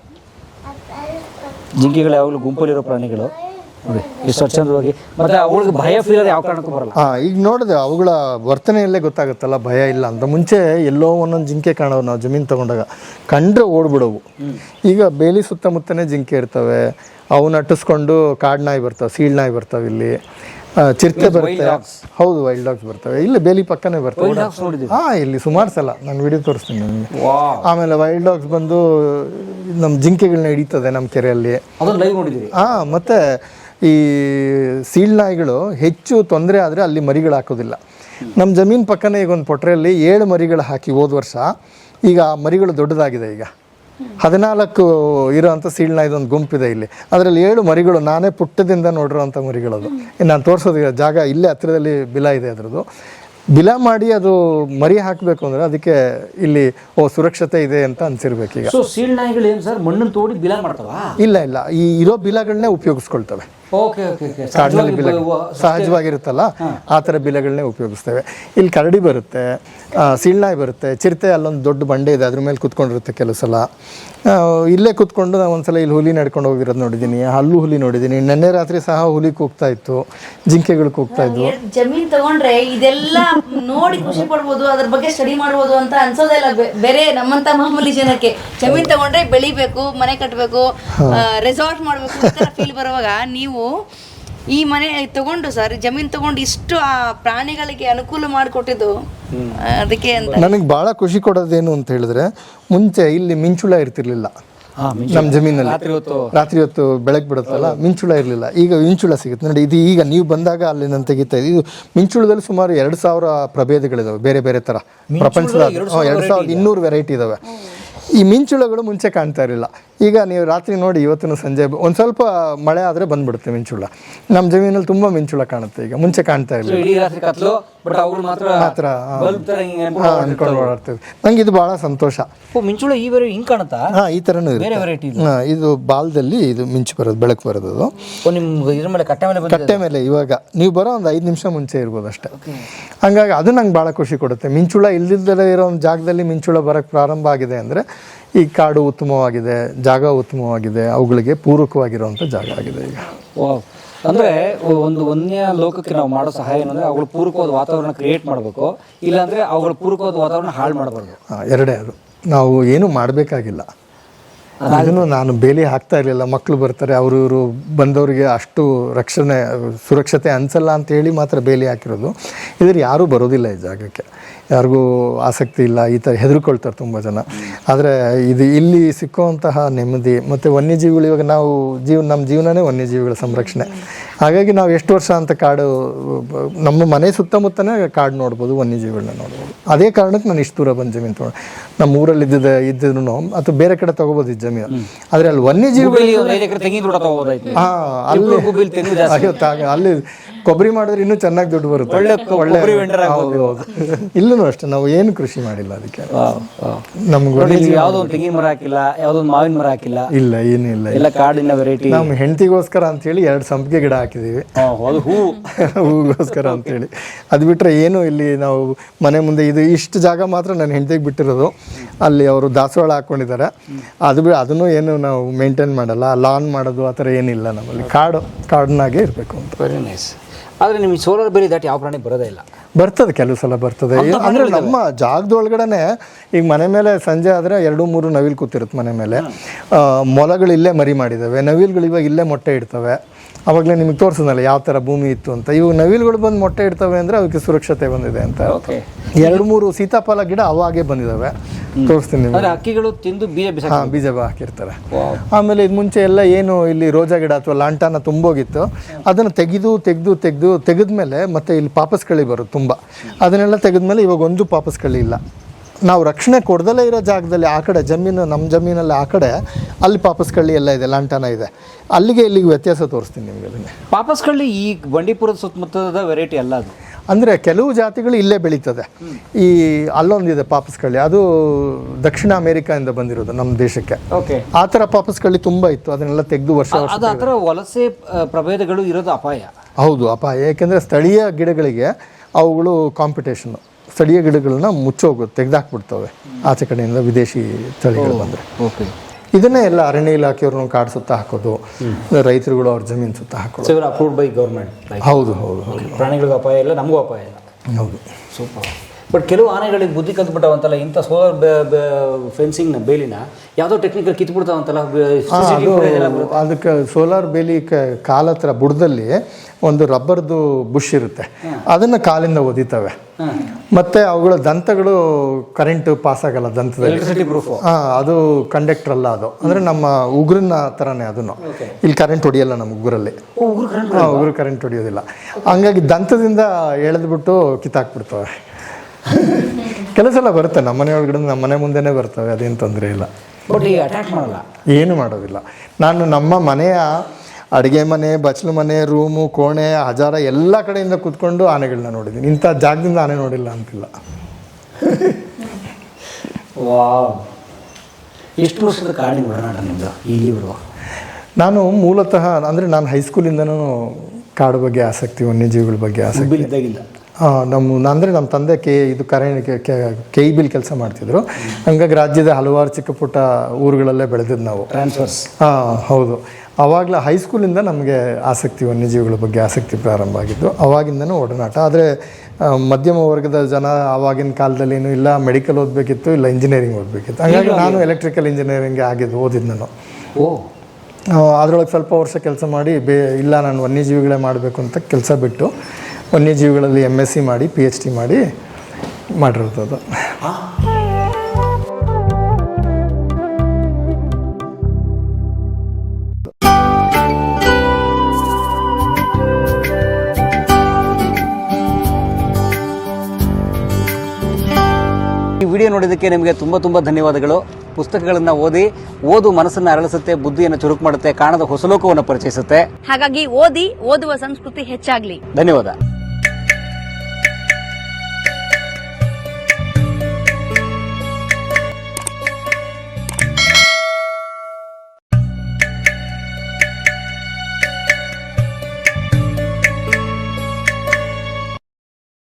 ಜಿಂಕೆಗಳು ಯಾವಾಗಲೂ ಗುಂಪಲ್ಲಿರೋ ಪ್ರಾಣಿಗಳು. ನೋಡಿ ಎಷ್ಟು ಸ್ವಚ್ಛಂದವಾಗಿ ಮತ್ತೆ ಅವಳಿಗೆ ಭಯ ಫೀಲ್ ಯಾವ ಕಾರಣಕ್ಕೂ ಬರಲ್ಲ.
ಹಾಂ ಈಗ ನೋಡಿದೆ ಅವುಗಳ ವರ್ತನೆಯಲ್ಲೇ ಗೊತ್ತಾಗುತ್ತಲ್ಲ ಭಯ ಇಲ್ಲ ಅಂತ. ಮುಂಚೆ ಎಲ್ಲೋ ಒಂದೊಂದು ಜಿಂಕೆ ಕಾಣೋವು ನಾವು ಜಮೀನು ತಗೊಂಡಾಗ. ಕಂಡ್ರೆ ಓಡ್ಬಿಡೋವು. ಈಗ ಬೇಲಿ ಸುತ್ತಮುತ್ತನೇ ಜಿಂಕೆ ಇರ್ತವೆ ಅವನ್ನ ಅಟ್ಟಿಸ್ಕೊಂಡು ಕಾಡ್ನಾಯಿ ಬರ್ತವೆ ಸೀಳ್ ನಾಯಿ ಬರ್ತವೆ ಇಲ್ಲಿ. ಚಿರ್ತೆ ಬರುತ್ತೆ. ಹೌದು ವೈಲ್ಡ್ ಡಾಗ್ಸ್ ಬರ್ತವೆ. ಇಲ್ಲಿ ಬೇಲಿ ಪಕ್ಕನೇ ಬರ್ತವೆ. ಹಾ ಇಲ್ಲಿ ಸುಮಾರು ಸಲ ನಾನು ವಿಡಿಯೋ ತೋರಿಸ್ತೀನಿ ನಿಮಗೆ. ಆಮೇಲೆ ವೈಲ್ಡ್ ಡಾಗ್ಸ್ ಬಂದು ನಮ್ಮ ಜಿಂಕೆಗಳನ್ನ ಹಿಡಿತದೆ ನಮ್ಮ ಕೆರೆಯಲ್ಲಿ. ಹಾಂ ಮತ್ತು ಈ ಸೀಳ್ ನಾಯಿಗಳು ಹೆಚ್ಚು ತೊಂದರೆ ಆದರೆ ಅಲ್ಲಿ ಮರಿಗಳು ಹಾಕೋದಿಲ್ಲ ನಮ್ಮ ಜಮೀನು ಪಕ್ಕನೇ ಈಗ ಒಂದು ಪೊಟ್ರೆಯಲ್ಲಿ ಏಳು ಮರಿಗಳು ಹಾಕಿ ಹೋದ ವರ್ಷ ಈಗ ಆ ಮರಿಗಳು ದೊಡ್ಡದಾಗಿದೆ ಈಗ. ಹದಿನಾಲ್ಕು ಇರೋವಂಥ ಸೀಳ್ ನಾಯ್ದೊಂದು ಗುಂಪಿದೆ ಇಲ್ಲಿ. ಅದರಲ್ಲಿ ಏಳು ಮರಿಗಳು ನಾನೇ ಪುಟ್ಟದಿಂದ ನೋಡಿರೋವಂಥ ಮರಿಗಳದು. ನಾನು ತೋರಿಸೋದು ಜಾಗ ಇಲ್ಲೇ ಹತ್ತಿರದಲ್ಲಿ ಬಿಲ ಇದೆ ಅದರದ್ದು. ಬಿಲ ಮಾಡಿ ಅದು ಮರಿ ಹಾಕಬೇಕು ಅಂದರೆ ಅದಕ್ಕೆ ಇಲ್ಲಿ ಓ ಸುರಕ್ಷತೆ ಇದೆ ಅಂತ ಅನ್ಸಿರ್ಬೇಕು ಈಗ
ಸೀಳ್ನಾಯಿಗಳು ಸೀಳ್ ನಾಯಿಗಳು ಏನು ಸರ್ ಮಣ್ಣನ್ನು ತೋಡಿ ಬಿಲ ಮಾಡ್ತಾವ?
ಇಲ್ಲ ಇಲ್ಲ. ಈ ಇರೋ ಬಿಲಗಳನ್ನೇ ಉಪಯೋಗಿಸ್ಕೊಳ್ತವೆ.
ಓಕೆ ಓಕೆ
ಕಾಡಿನಲ್ಲಿ ಬಿಲ ಸಹಜವಾಗಿರುತ್ತಲ್ಲ? ಆ ಥರ ಬಿಲಗಳನ್ನೇ ಉಪಯೋಗಿಸ್ತೇವೆ. ಇಲ್ಲಿ ಕರಡಿ ಬರುತ್ತೆ ಆ, ಸೀಳ್ನಾಯಿ ಬರುತ್ತೆ ಚಿರತೆ ಅಲ್ಲೊಂದು ದೊಡ್ಡ ಬಂಡೆ ಇದೆ ಅದ್ರ ಮೇಲೆ ಕುತ್ಕೊಂಡಿರುತ್ತೆ ಕೆಲವು ಸಲ. ಇಲ್ಲೇ ಕುತ್ಕೊಂಡು ನಾವು ಒಂದ್ಸಲ ಇಲ್ಲಿ ಹುಲಿ ನಡ್ಕೊಂಡು ಹೋಗಿರೋದು ನೋಡಿದ್ದೀನಿ ಹಲ್ಲು ಹುಲಿ ನೋಡಿದ್ದೀನಿ ನಿನ್ನೆ ರಾತ್ರಿ ಸಹ ಹುಲಿ ಕೂಗ್ತಾ ಇತ್ತು ಜಿಂಕೆಗಳು ಕೂಗ್ತಾ ಇದ್ವು.
ಜಮೀನ್ ತಗೊಂಡ್ರೆ ಇದೆಲ್ಲ ನೋಡಿ ಖುಷಿ ಪಡ್ಬೋದು ಅದ್ರ ಬಗ್ಗೆ ಸ್ಟಡಿ ಮಾಡ್ಬೋದು ಅಂತ ಅನ್ಸೋದೇ ಇಲ್ಲ. ಬೇರೆ ನಮ್ಮಂತ ಮಾಮೂಲಿ ಜನಕ್ಕೆ. ಜಮೀನ್ ತಗೊಂಡ್ರೆ ಬೆಳಿಬೇಕು ಮನೆ ಕಟ್ಟಬೇಕು ರೆಸಾರ್ಟ್ ಮಾಡ್ಬೇಕು ಅಂತ ಫೀಲ್ ಬರುವಾಗ ನೀವು ಈ ಮನೆ ತಗೊಂಡು ಸರ್ ಜಮೀನ್ ತಗೊಂಡು ಇಷ್ಟು ಆ ಪ್ರಾಣಿಗಳಿಗೆ ಅನುಕೂಲ ಮಾಡಿಕೊಟ್ಟಿದ್ದು ಅದಕ್ಕೆ ಅಂತ.
ನನಗೆ ಬಹಳ ಖುಷಿ ಕೊಡೋದೇನು ಅಂತ ಹೇಳಿದ್ರೆ ಮುಂಚೆ ಇಲ್ಲಿ ಮಿಂಚುಳ ಇರ್ತಿರ್ಲಿಲ್ಲ. ನಮ್ಮ ಜಮೀನಲ್ಲಿ.
ರಾತ್ರಿ ಹೊತ್ತು.
ರಾತ್ರಿ ಹೊತ್ತು ಬೆಳಗ್ಗೆ ಬಿಡುತ್ತಲ್ಲ ಮಿಂಚುಳ ಇರಲಿಲ್ಲ. ಈಗ ಮಿಂಚುಳ ಸಿಗುತ್ತೆ. ನೋಡಿ ಇದು ಈಗ ನೀವು ಬಂದಾಗ ಅಲ್ಲಿ ನಾನು ತೆಗಿತಾ ಇದ್ದೀವಿ ಇದು ಮಿಂಚುಳದಲ್ಲಿ ಸುಮಾರು ಎರಡು ಸಾವಿರ ಪ್ರಭೇದಗಳಿದಾವೆ ಬೇರೆ ಬೇರೆ ಥರ ಪ್ರಪಂಚದ ಎರಡು ಸಾವಿರದ ಇನ್ನೂರು ವೆರೈಟಿ ಇದಾವೆ. ಈ ಮಿಂಚುಳಗಳು ಮುಂಚೆ ಕಾಣ್ತಾ ಇರಲಿಲ್ಲ. ಈಗ ನೀವು ರಾತ್ರಿ ನೋಡಿ ಇವತ್ತಿನ ಸಂಜೆ ಒಂದು ಸ್ವಲ್ಪ ಮಳೆ ಆದರೆ ಬಂದ್ಬಿಡುತ್ತೆ ಮಿಂಚುಳ. ನಮ್ಮ ಜಮೀನಲ್ಲಿ ತುಂಬ ಮಿಂಚುಳ ಕಾಣುತ್ತೆ ಈಗ ಮುಂಚೆ ಕಾಣ್ತಾ ಇರಲಿಲ್ಲ.
ಮಾತ್ರ
ಅನ್ಕೊಂಡು ಓಡಾಡ್ತೀವಿ ನಂಗೆ ಇದು ಭಾಳ ಸಂತೋಷ.
ಓ ಮಿಂಚುಳ ಈ ಹಿಂಗ್ ಕಾಣುತ್ತಾ?
ಹಾಂ ಈ ಥರನೂ
ವೆರೈಟಿ
ಹಾಂ ಇದು ಬಾಲದಲ್ಲಿ ಇದು ಮಿಂಚು ಬರೋದು ಬೆಳಕು ಬರೋದು
ಇದ್ರ ಮೇಲೆ ಕಟ್ಟೆ ಮೇಲೆ
ಕಟ್ಟೆ ಮೇಲೆ ಇವಾಗ. ನೀವು ಬರೋ ಒಂದು ಐದು ನಿಮಿಷ ಮುಂಚೆ ಇರ್ಬೋದು ಅಷ್ಟೇ. ಹಂಗಾಗಿ ಅದು ನಂಗೆ ಭಾಳ ಖುಷಿ ಕೊಡುತ್ತೆ. ಮಿಂಚುಳ ಇಲ್ದಿದ್ದಲೇ ಇರೋ ಒಂದು ಜಾಗದಲ್ಲಿ ಮಿಂಚುಳ ಬರೋಕ್ಕೆ ಪ್ರಾರಂಭ ಆಗಿದೆ ಅಂದರೆ ಈ ಕಾಡು ಉತ್ತಮವಾಗಿದೆ ಜಾಗ ಉತ್ತಮವಾಗಿದೆ ಅವುಗಳಿಗೆ ಪೂರಕವಾಗಿರುವಂಥ ಜಾಗ ಆಗಿದೆ ಈಗ.
ಅಂದ್ರೆ ಒಂದು ವನ್ಯ ಲೋಕಕ್ಕೆ ನಾವು ಮಾಡೋ ಸಹಾಯ ಏನಂದ್ರೆ ಅವುಗಳ ಪೂರಕವಾದ ವಾತಾವರಣ ಕ್ರಿಯೇಟ್ ಮಾಡಬೇಕು. ಇಲ್ಲಾಂದ್ರೆ ಅವುಗಳ ಪೂರಕವಾದ ವಾತಾವರಣ ಹಾಳು ಮಾಡಬಾರ್ದು.
ಎರಡೇ ಅದು. ನಾವು ಏನು ಮಾಡಬೇಕಾಗಿಲ್ಲ. ಅದನ್ನು ನಾನು ಬೇಲಿ ಹಾಕ್ತಾ ಇರಲಿಲ್ಲ. ಮಕ್ಕಳು ಬರ್ತಾರೆ ಅವರು ಇವರು ಬಂದವರಿಗೆ ಅಷ್ಟು ರಕ್ಷಣೆ ಸುರಕ್ಷತೆ ಅನ್ಸಲ್ಲ ಅಂತ ಹೇಳಿ ಮಾತ್ರ ಬೇಲಿ ಹಾಕಿರೋದು. ಇದ್ರ ಯಾರೂ ಬರೋದಿಲ್ಲ ಈ ಜಾಗಕ್ಕೆ. ಯಾರಿಗೂ ಆಸಕ್ತಿ ಇಲ್ಲ ಈ ಥರ ಹೆದರ್ಕೊಳ್ತಾರೆ ತುಂಬ ಜನ. ಆದರೆ ಇದು ಇಲ್ಲಿ ಸಿಕ್ಕುವಂತಹ ನೆಮ್ಮದಿ ಮತ್ತು ವನ್ಯಜೀವಿಗಳು ಇವಾಗ ನಾವು ಜೀವ ನಮ್ಮ ಜೀವನನೇ ವನ್ಯಜೀವಿಗಳ ಸಂರಕ್ಷಣೆ. ಹಾಗಾಗಿ ನಾವು ಎಷ್ಟು ವರ್ಷ ಅಂತ ಕಾಡು ನಮ್ಮ ಮನೆ ಸುತ್ತಮುತ್ತನೇ ಕಾಡು ನೋಡ್ಬೋದು ವನ್ಯಜೀವಿಗಳನ್ನ ನೋಡ್ಬೋದು. ಅದೇ ಕಾರಣಕ್ಕೆ ನಾನು ಇಷ್ಟು ದೂರ ಬಂದು ಜಮೀನು ತೊಗೊಂಡು ನಮ್ಮ ಊರಲ್ಲಿ ಇದ್ದಿದ್ದ ಇದ್ದಿದ್ರು ಅಥವಾ ಬೇರೆ ಕಡೆ ತಗೋಬೋದು ಈ ಜಮೀನು ಆದರೆ ಅಲ್ಲಿ ವನ್ಯಜೀವಿಗಳು ಹಾಂ ಅಲ್ಲಿ ಅಲ್ಲಿ ಕೊಬ್ಬರಿ ಮಾಡಿದ್ರೆ ಇನ್ನೂ ಚೆನ್ನಾಗಿ ದುಡ್ಡು ಬರುತ್ತೆ.
ಒಳ್ಳೆ ಒಳ್ಳೆ.
ಹೌದು. ಇಲ್ಲೂ ಅಷ್ಟೇ ನಾವು ಏನು ಕೃಷಿ ಮಾಡಿಲ್ಲ ಅದಕ್ಕೆ. ನಮ್ಗೆ
ಇಲ್ಲಿ ಯಾವ್ದೋ ತೆಂಗಿನ ಮರ ಹಾಕಿಲ್ಲ ಯಾವ್ದೋ ಮಾವಿನ ಮರ ಹಾಕಿಲ್ಲ.
ಇಲ್ಲ ಏನೂ ಇಲ್ಲ.
ಎಲ್ಲ ಕಾಡಿನ ವೆರೈಟಿ
ನಮ್ಮ ಹೆಂಡತಿಗೋಸ್ಕರ ಅಂತ ಹೇಳಿ ಎರಡು ಸಂಪಿಗೆ ಗಿಡ
ಹಾಕಿದೀವಿ ಹೂ *laughs*
ಹೂಗೋಸ್ಕರ ಅಂತೇಳಿ. ಅದು ಬಿಟ್ಟರೆ ಏನು ಇಲ್ಲಿ ನಾವು ಮನೆ ಮುಂದೆ ಇದು ಇಷ್ಟು ಜಾಗ ಮಾತ್ರ ನನ್ನ ಹೆಂಡತಿಗೆ ಬಿಟ್ಟಿರೋದು. ಅಲ್ಲಿ ಅವರು ದಾಸವಾಳ ಹಾಕೊಂಡಿದ್ದಾರೆ. ಅದು ಬಿ ಅದನ್ನು ಏನು ನಾವು ಮೇಂಟೈನ್ ಮಾಡಲ್ಲ ಲಾನ್ ಮಾಡೋದು ಆ ಥರ ಏನಿಲ್ಲ ನಮ್ಮಲ್ಲಿ. ಕಾಡು ಕಾಡಿನಾಗೆ ಇರಬೇಕು ಅಂತ.
ವೆರಿ ನೈಸ್ ಆದ್ರೆ ನಿಮಗೆ ಸೋಲಾರ್ ಬೇಲಿ ದಾಟಿ ಯಾವ ಪ್ರಾಣಿ ಬರೋದೇ ಇಲ್ಲ.
ಬರ್ತದೆ ಕೆಲವು ಸಲ ಬರ್ತದೆ. ಅಂದ್ರೆ ನಮ್ಮ ಜಾಗದೊಳಗಡೆನೆ ಈಗ ಮನೆ ಮೇಲೆ ಸಂಜೆ ಆದರೆ ಎರಡು ಮೂರು ನವಿಲು ಕೂತಿರುತ್ತೆ ಮನೆ ಮೇಲೆ. ಮೊಲಗಳು ಇಲ್ಲೇ ಮರಿ ಮಾಡಿದ್ದಾವೆ. ನವಿಲುಗಳು ಇವಾಗ ಇಲ್ಲೇ ಮೊಟ್ಟೆ ಇಡ್ತವೆ. ಅವಾಗಲೇ ನಿಮಗೆ ತೋರಿಸಿದ್ನಲ್ಲ ಯಾವ ಥರ ಭೂಮಿ ಇತ್ತು ಅಂತ. ಇವು ನವಿಲುಗಳು ಬಂದು ಮೊಟ್ಟೆ ಇಡ್ತವೆ ಅಂದರೆ ಅವಕ್ಕೆ ಸುರಕ್ಷತೆ ಬಂದಿದೆ ಅಂತ ಎರಡು ಮೂರು ಸೀತಾಫಲ ಗಿಡ ಅವಾಗೆ ಬಂದಿದ್ದಾವೆ. ತೋರಿಸ್ತೀನಿ ನಿಮಗೆ.
ಅಂದ್ರೆ ಹಕ್ಕಿಗಳು ತಿಂದು ಬೀಜ
ಹಾಂ ಬೀಜ ಹಾಕಿರ್ತಾರೆ. ಆಮೇಲೆ ಇದು ಮುಂಚೆ ಎಲ್ಲ ಏನು ಇಲ್ಲಿ ರೋಜಾ ಗಿಡ ಅಥವಾ ಲಾಂಟಾನ ತುಂಬೋಗಿತ್ತು. ಅದನ್ನು ತೆಗೆದು ತೆಗೆದು ತೆಗೆದು ತೆಗೆದ್ಮೇಲೆ ಮತ್ತೆ ಇಲ್ಲಿ ಪಾಪಸ್ ಕಳಿ ಬರುತ್ತೆ ತುಂಬ ಅದನ್ನೆಲ್ಲ ತೆಗೆದ್ಮೇಲೆ ಇವಾಗ ಒಂದು ಪಾಪಸ್ಗಳಿಲ್ಲ ಇಲ್ಲ ನಾವು ರಕ್ಷಣೆ ಕೊಡದಲ್ಲೇ ಇರೋ ಜಾಗದಲ್ಲಿ ಆ ಕಡೆ ಜಮೀನು ನಮ್ಮ ಜಮೀನಲ್ಲಿ ಆ ಕಡೆ ಅಲ್ಲಿ ಪಾಪಸ್ಕಳ್ಳಿ ಎಲ್ಲ ಇದೆ ಲಾಂಟನ ಇದೆ. ಅಲ್ಲಿಗೆ ಇಲ್ಲಿಗೆ ವ್ಯತ್ಯಾಸ ತೋರಿಸ್ತೀನಿ ನಿಮಗೆ ಅದನ್ನೇ.
ಪಾಪಸ್ಕಳ್ಳಿ ಈ ಬಂಡೀಪುರದ ಸುತ್ತಮುತ್ತದ ವೆರೈಟಿ ಅಲ್ಲ ಅದು?
ಅಂದರೆ ಕೆಲವು ಜಾತಿಗಳು ಇಲ್ಲೇ ಬೆಳೀತದೆ. ಈ ಅಲ್ಲೊಂದಿದೆ ಪಾಪಸ್ಕಳ್ಳಿ ಅದು ದಕ್ಷಿಣ ಅಮೇರಿಕಾದಿಂದ ಬಂದಿರೋದು ನಮ್ಮ ದೇಶಕ್ಕೆ.
ಓಕೆ
ಆ ಥರ ಪಾಪಸ್ಕಳ್ಳಿ ತುಂಬ ಇತ್ತು. ಅದನ್ನೆಲ್ಲ ತೆಗೆದು ವರ್ಷ ವರ್ಷ
ಅದು ಆ ಥರ ವಲಸೆ ಪ್ರಭೇದಗಳು ಇರೋದು ಅಪಾಯ.
ಹೌದು ಅಪಾಯ. ಏಕೆಂದರೆ ಸ್ಥಳೀಯ ಗಿಡಗಳಿಗೆ ಅವುಗಳು ಕಾಂಪಿಟೇಷನ್ ಸ್ಥಳೀಯ ಗಿಡಗಳನ್ನ ಮುಚ್ಚೋಗೋದು ತೆಗೆದಾಕ್ಬಿಡ್ತವೆ. ಆಚೆ ಕಡೆಯಿಂದ ವಿದೇಶಿ ತಳಿಗಳು ಬಂದರೆ.
ಓಕೆ.
ಇದನ್ನೇ ಎಲ್ಲ ಅರಣ್ಯ ಇಲಾಖೆಯವ್ರನ್ನ ಕಾಡು ಸುತ್ತ ಹಾಕೋದು. ರೈತರುಗಳು ಅವ್ರ ಜಮೀನು ಸುತ್ತ ಹಾಕೋದು.
ಅಪ್ರೂವ್ಡ್ ಬೈ ಗೌರ್ಮೆಂಟ್
ಹೌದು ಹೌದು ಹೌದು.
ಪ್ರಾಣಿಗಳಿಗೂ ಅಪಾಯ ಇಲ್ಲ ನಮಗೂ ಅಪಾಯ ಇಲ್ಲ.
ಹೌದು.
ಸೂಪರ್ ಬಟ್ ಕೆಲವು ಆನೆಗಳಿಗೆ ಬುದ್ಧಿ ಕಲ್ತ್ಬಿಟ್ಟವಂತಲ್ಲ ಇಂಥ ಸೋಲಾರ್ ಫೆನ್ಸಿಂಗ್ನ ಬೇಲಿನ ಯಾವುದೋ ಟೆಕ್ನಿಕಲ್ ಕಿತ್ಬಿಡ್ತಾವಂತಲ್ಲ
ಅದಕ್ಕೆ ಸೋಲಾರ್ ಬೇಲಿ ಕಾಲ ಹತ್ರ ಬುಡದಲ್ಲಿ ಒಂದು ರಬ್ಬರ್ದು ಬುಷ್ ಇರುತ್ತೆ. ಅದನ್ನು ಕಾಲಿಂದ ಒದಿತವೆ. ಮತ್ತೆ ಅವುಗಳ ದಂತಗಳು ಕರೆಂಟ್ ಪಾಸ್ ಆಗಲ್ಲ ದಂತದಲ್ಲಿ. ಹಾ ಅದು ಕಂಡಕ್ಟರ್ ಅಲ್ಲ ಅದು. ಅಂದ್ರೆ ನಮ್ಮ ಉಗುರಿನ ಥರನೇ ಅದನ್ನು ಇಲ್ಲಿ ಕರೆಂಟ್ ಹೊಡಿಯಲ್ಲ ನಮ್ಮ ಉಗುರಲ್ಲಿ. ಉಗುರು ಕರೆಂಟ್ ಹೊಡಿಯೋದಿಲ್ಲ. ಹಂಗಾಗಿ ದಂತದಿಂದ ಎಳೆದ್ಬಿಟ್ಟು ಕಿತ್ತಾಕ್ಬಿಡ್ತವೆ. ಕೆಲಸ ಎಲ್ಲ ಬರುತ್ತೆ ನಮ್ಮ ಮನೆ ಒಳಗಡೆ ನಮ್ಮ ಮನೆ ಮುಂದೆನೇ ಬರ್ತವೆ ಅದೇನು ತೊಂದರೆ ಇಲ್ಲ.
ಬಟ್ ಈಗ ಅಟ್ಯಾಕ್ ಮಾಡಲ್ಲ.
ಏನು ಮಾಡೋದಿಲ್ಲ. ನಾನು ನಮ್ಮ ಮನೆಯ ಅಡುಗೆ ಮನೆ ಬಚ್ಚಲು ಮನೆ ರೂಮು ಕೋಣೆ ಹಜಾರ ಎಲ್ಲ ಕಡೆಯಿಂದ ಕೂತ್ಕೊಂಡು ಆನೆಗಳನ್ನ ನೋಡಿದ್ದೀನಿ. ಇಂಥ ಜಾಗದಿಂದ ಆನೆ ನೋಡಿಲ್ಲ ಅಂತಿಲ್ಲ.
ಎಷ್ಟು ವರ್ಷದ ಕಾಡಿನ ಒಡನಾಟ ನಿಮ್ಮದು ಇಲ್ಲಿವರು?
ನಾನು ಮೂಲತಃ ಅಂದರೆ ನಾನು ಹೈಸ್ಕೂಲಿಂದನೂ ಕಾಡು ಬಗ್ಗೆ ಆಸಕ್ತಿ ವನ್ಯಜೀವಿಗಳ ಬಗ್ಗೆ ಆಸಕ್ತಿ. ಆ, ನಮ್ಮ ಅಂದರೆ ನಮ್ಮ ತಂದೆ ಕೆ ಇದು ಕರೆ ಕೆ ಇ ಬಿಲ್ ಕೆಲಸ ಮಾಡ್ತಿದ್ರು. ಹಂಗಾಗಿ ರಾಜ್ಯದ ಹಲವಾರು ಚಿಕ್ಕ ಪುಟ್ಟ ಊರುಗಳಲ್ಲೇ ಬೆಳೆದಿದ್ದು ನಾವು.
ಟ್ರಾನ್ಸ್ಫರ್ಸ್
ಹಾಂ ಹೌದು. ಆವಾಗಲೇ ಹೈಸ್ಕೂಲಿಂದ ನಮಗೆ ಆಸಕ್ತಿ ವನ್ಯಜೀವಿಗಳ ಬಗ್ಗೆ ಆಸಕ್ತಿ ಪ್ರಾರಂಭ ಆಗಿದ್ದು ಅವಾಗಿಂದನೂ ಒಡನಾಟ. ಆದರೆ ಮಧ್ಯಮ ವರ್ಗದ ಜನ ಆವಾಗಿನ ಕಾಲದಲ್ಲಿ ಏನು ಇಲ್ಲ ಮೆಡಿಕಲ್ ಓದಬೇಕಿತ್ತು ಇಲ್ಲ ಇಂಜಿನಿಯರಿಂಗ್ ಓದಬೇಕಿತ್ತು. ಹಾಗಾಗಿ ನಾನು ಎಲೆಕ್ಟ್ರಿಕಲ್ ಇಂಜಿನಿಯರಿಂಗ್ ಆಗಿದ್ದು ಓದಿದ್ದು ನಾನು.
ಓ.
ಅದರೊಳಗೆ ಸ್ವಲ್ಪ ವರ್ಷ ಕೆಲಸ ಮಾಡಿ ಬೇ ಇಲ್ಲ ನಾನು ವನ್ಯಜೀವಿಗಳೇ ಮಾಡಬೇಕು ಅಂತ ಕೆಲಸ ಬಿಟ್ಟು ವನ್ಯಜೀವಿಗಳಲ್ಲಿ ಎಂ ಎಸ್ ಸಿ ಮಾಡಿ ಪಿ ಎಚ್ ಡಿ ಮಾಡಿ ಮಾಡಿರೋದು
ಈ ವಿಡಿಯೋ ನೋಡಿದ್ದಕ್ಕೆ ನಿಮಗೆ ತುಂಬ ತುಂಬ ಧನ್ಯವಾದಗಳು. ಪುಸ್ತಕಗಳನ್ನು ಓದಿ ಓದು ಮನಸ್ಸನ್ನು ಅರಳಿಸುತ್ತೆ ಬುದ್ಧಿಯನ್ನು ಚುರುಕು ಮಾಡುತ್ತೆ ಕಾಣದ ಹೊಸಲೋಕವನ್ನು ಪರಿಚಯಿಸುತ್ತೆ.
ಹಾಗಾಗಿ ಓದಿ ಓದುವ ಸಂಸ್ಕೃತಿ ಹೆಚ್ಚಾಗ್ಲಿ.
ಧನ್ಯವಾದ.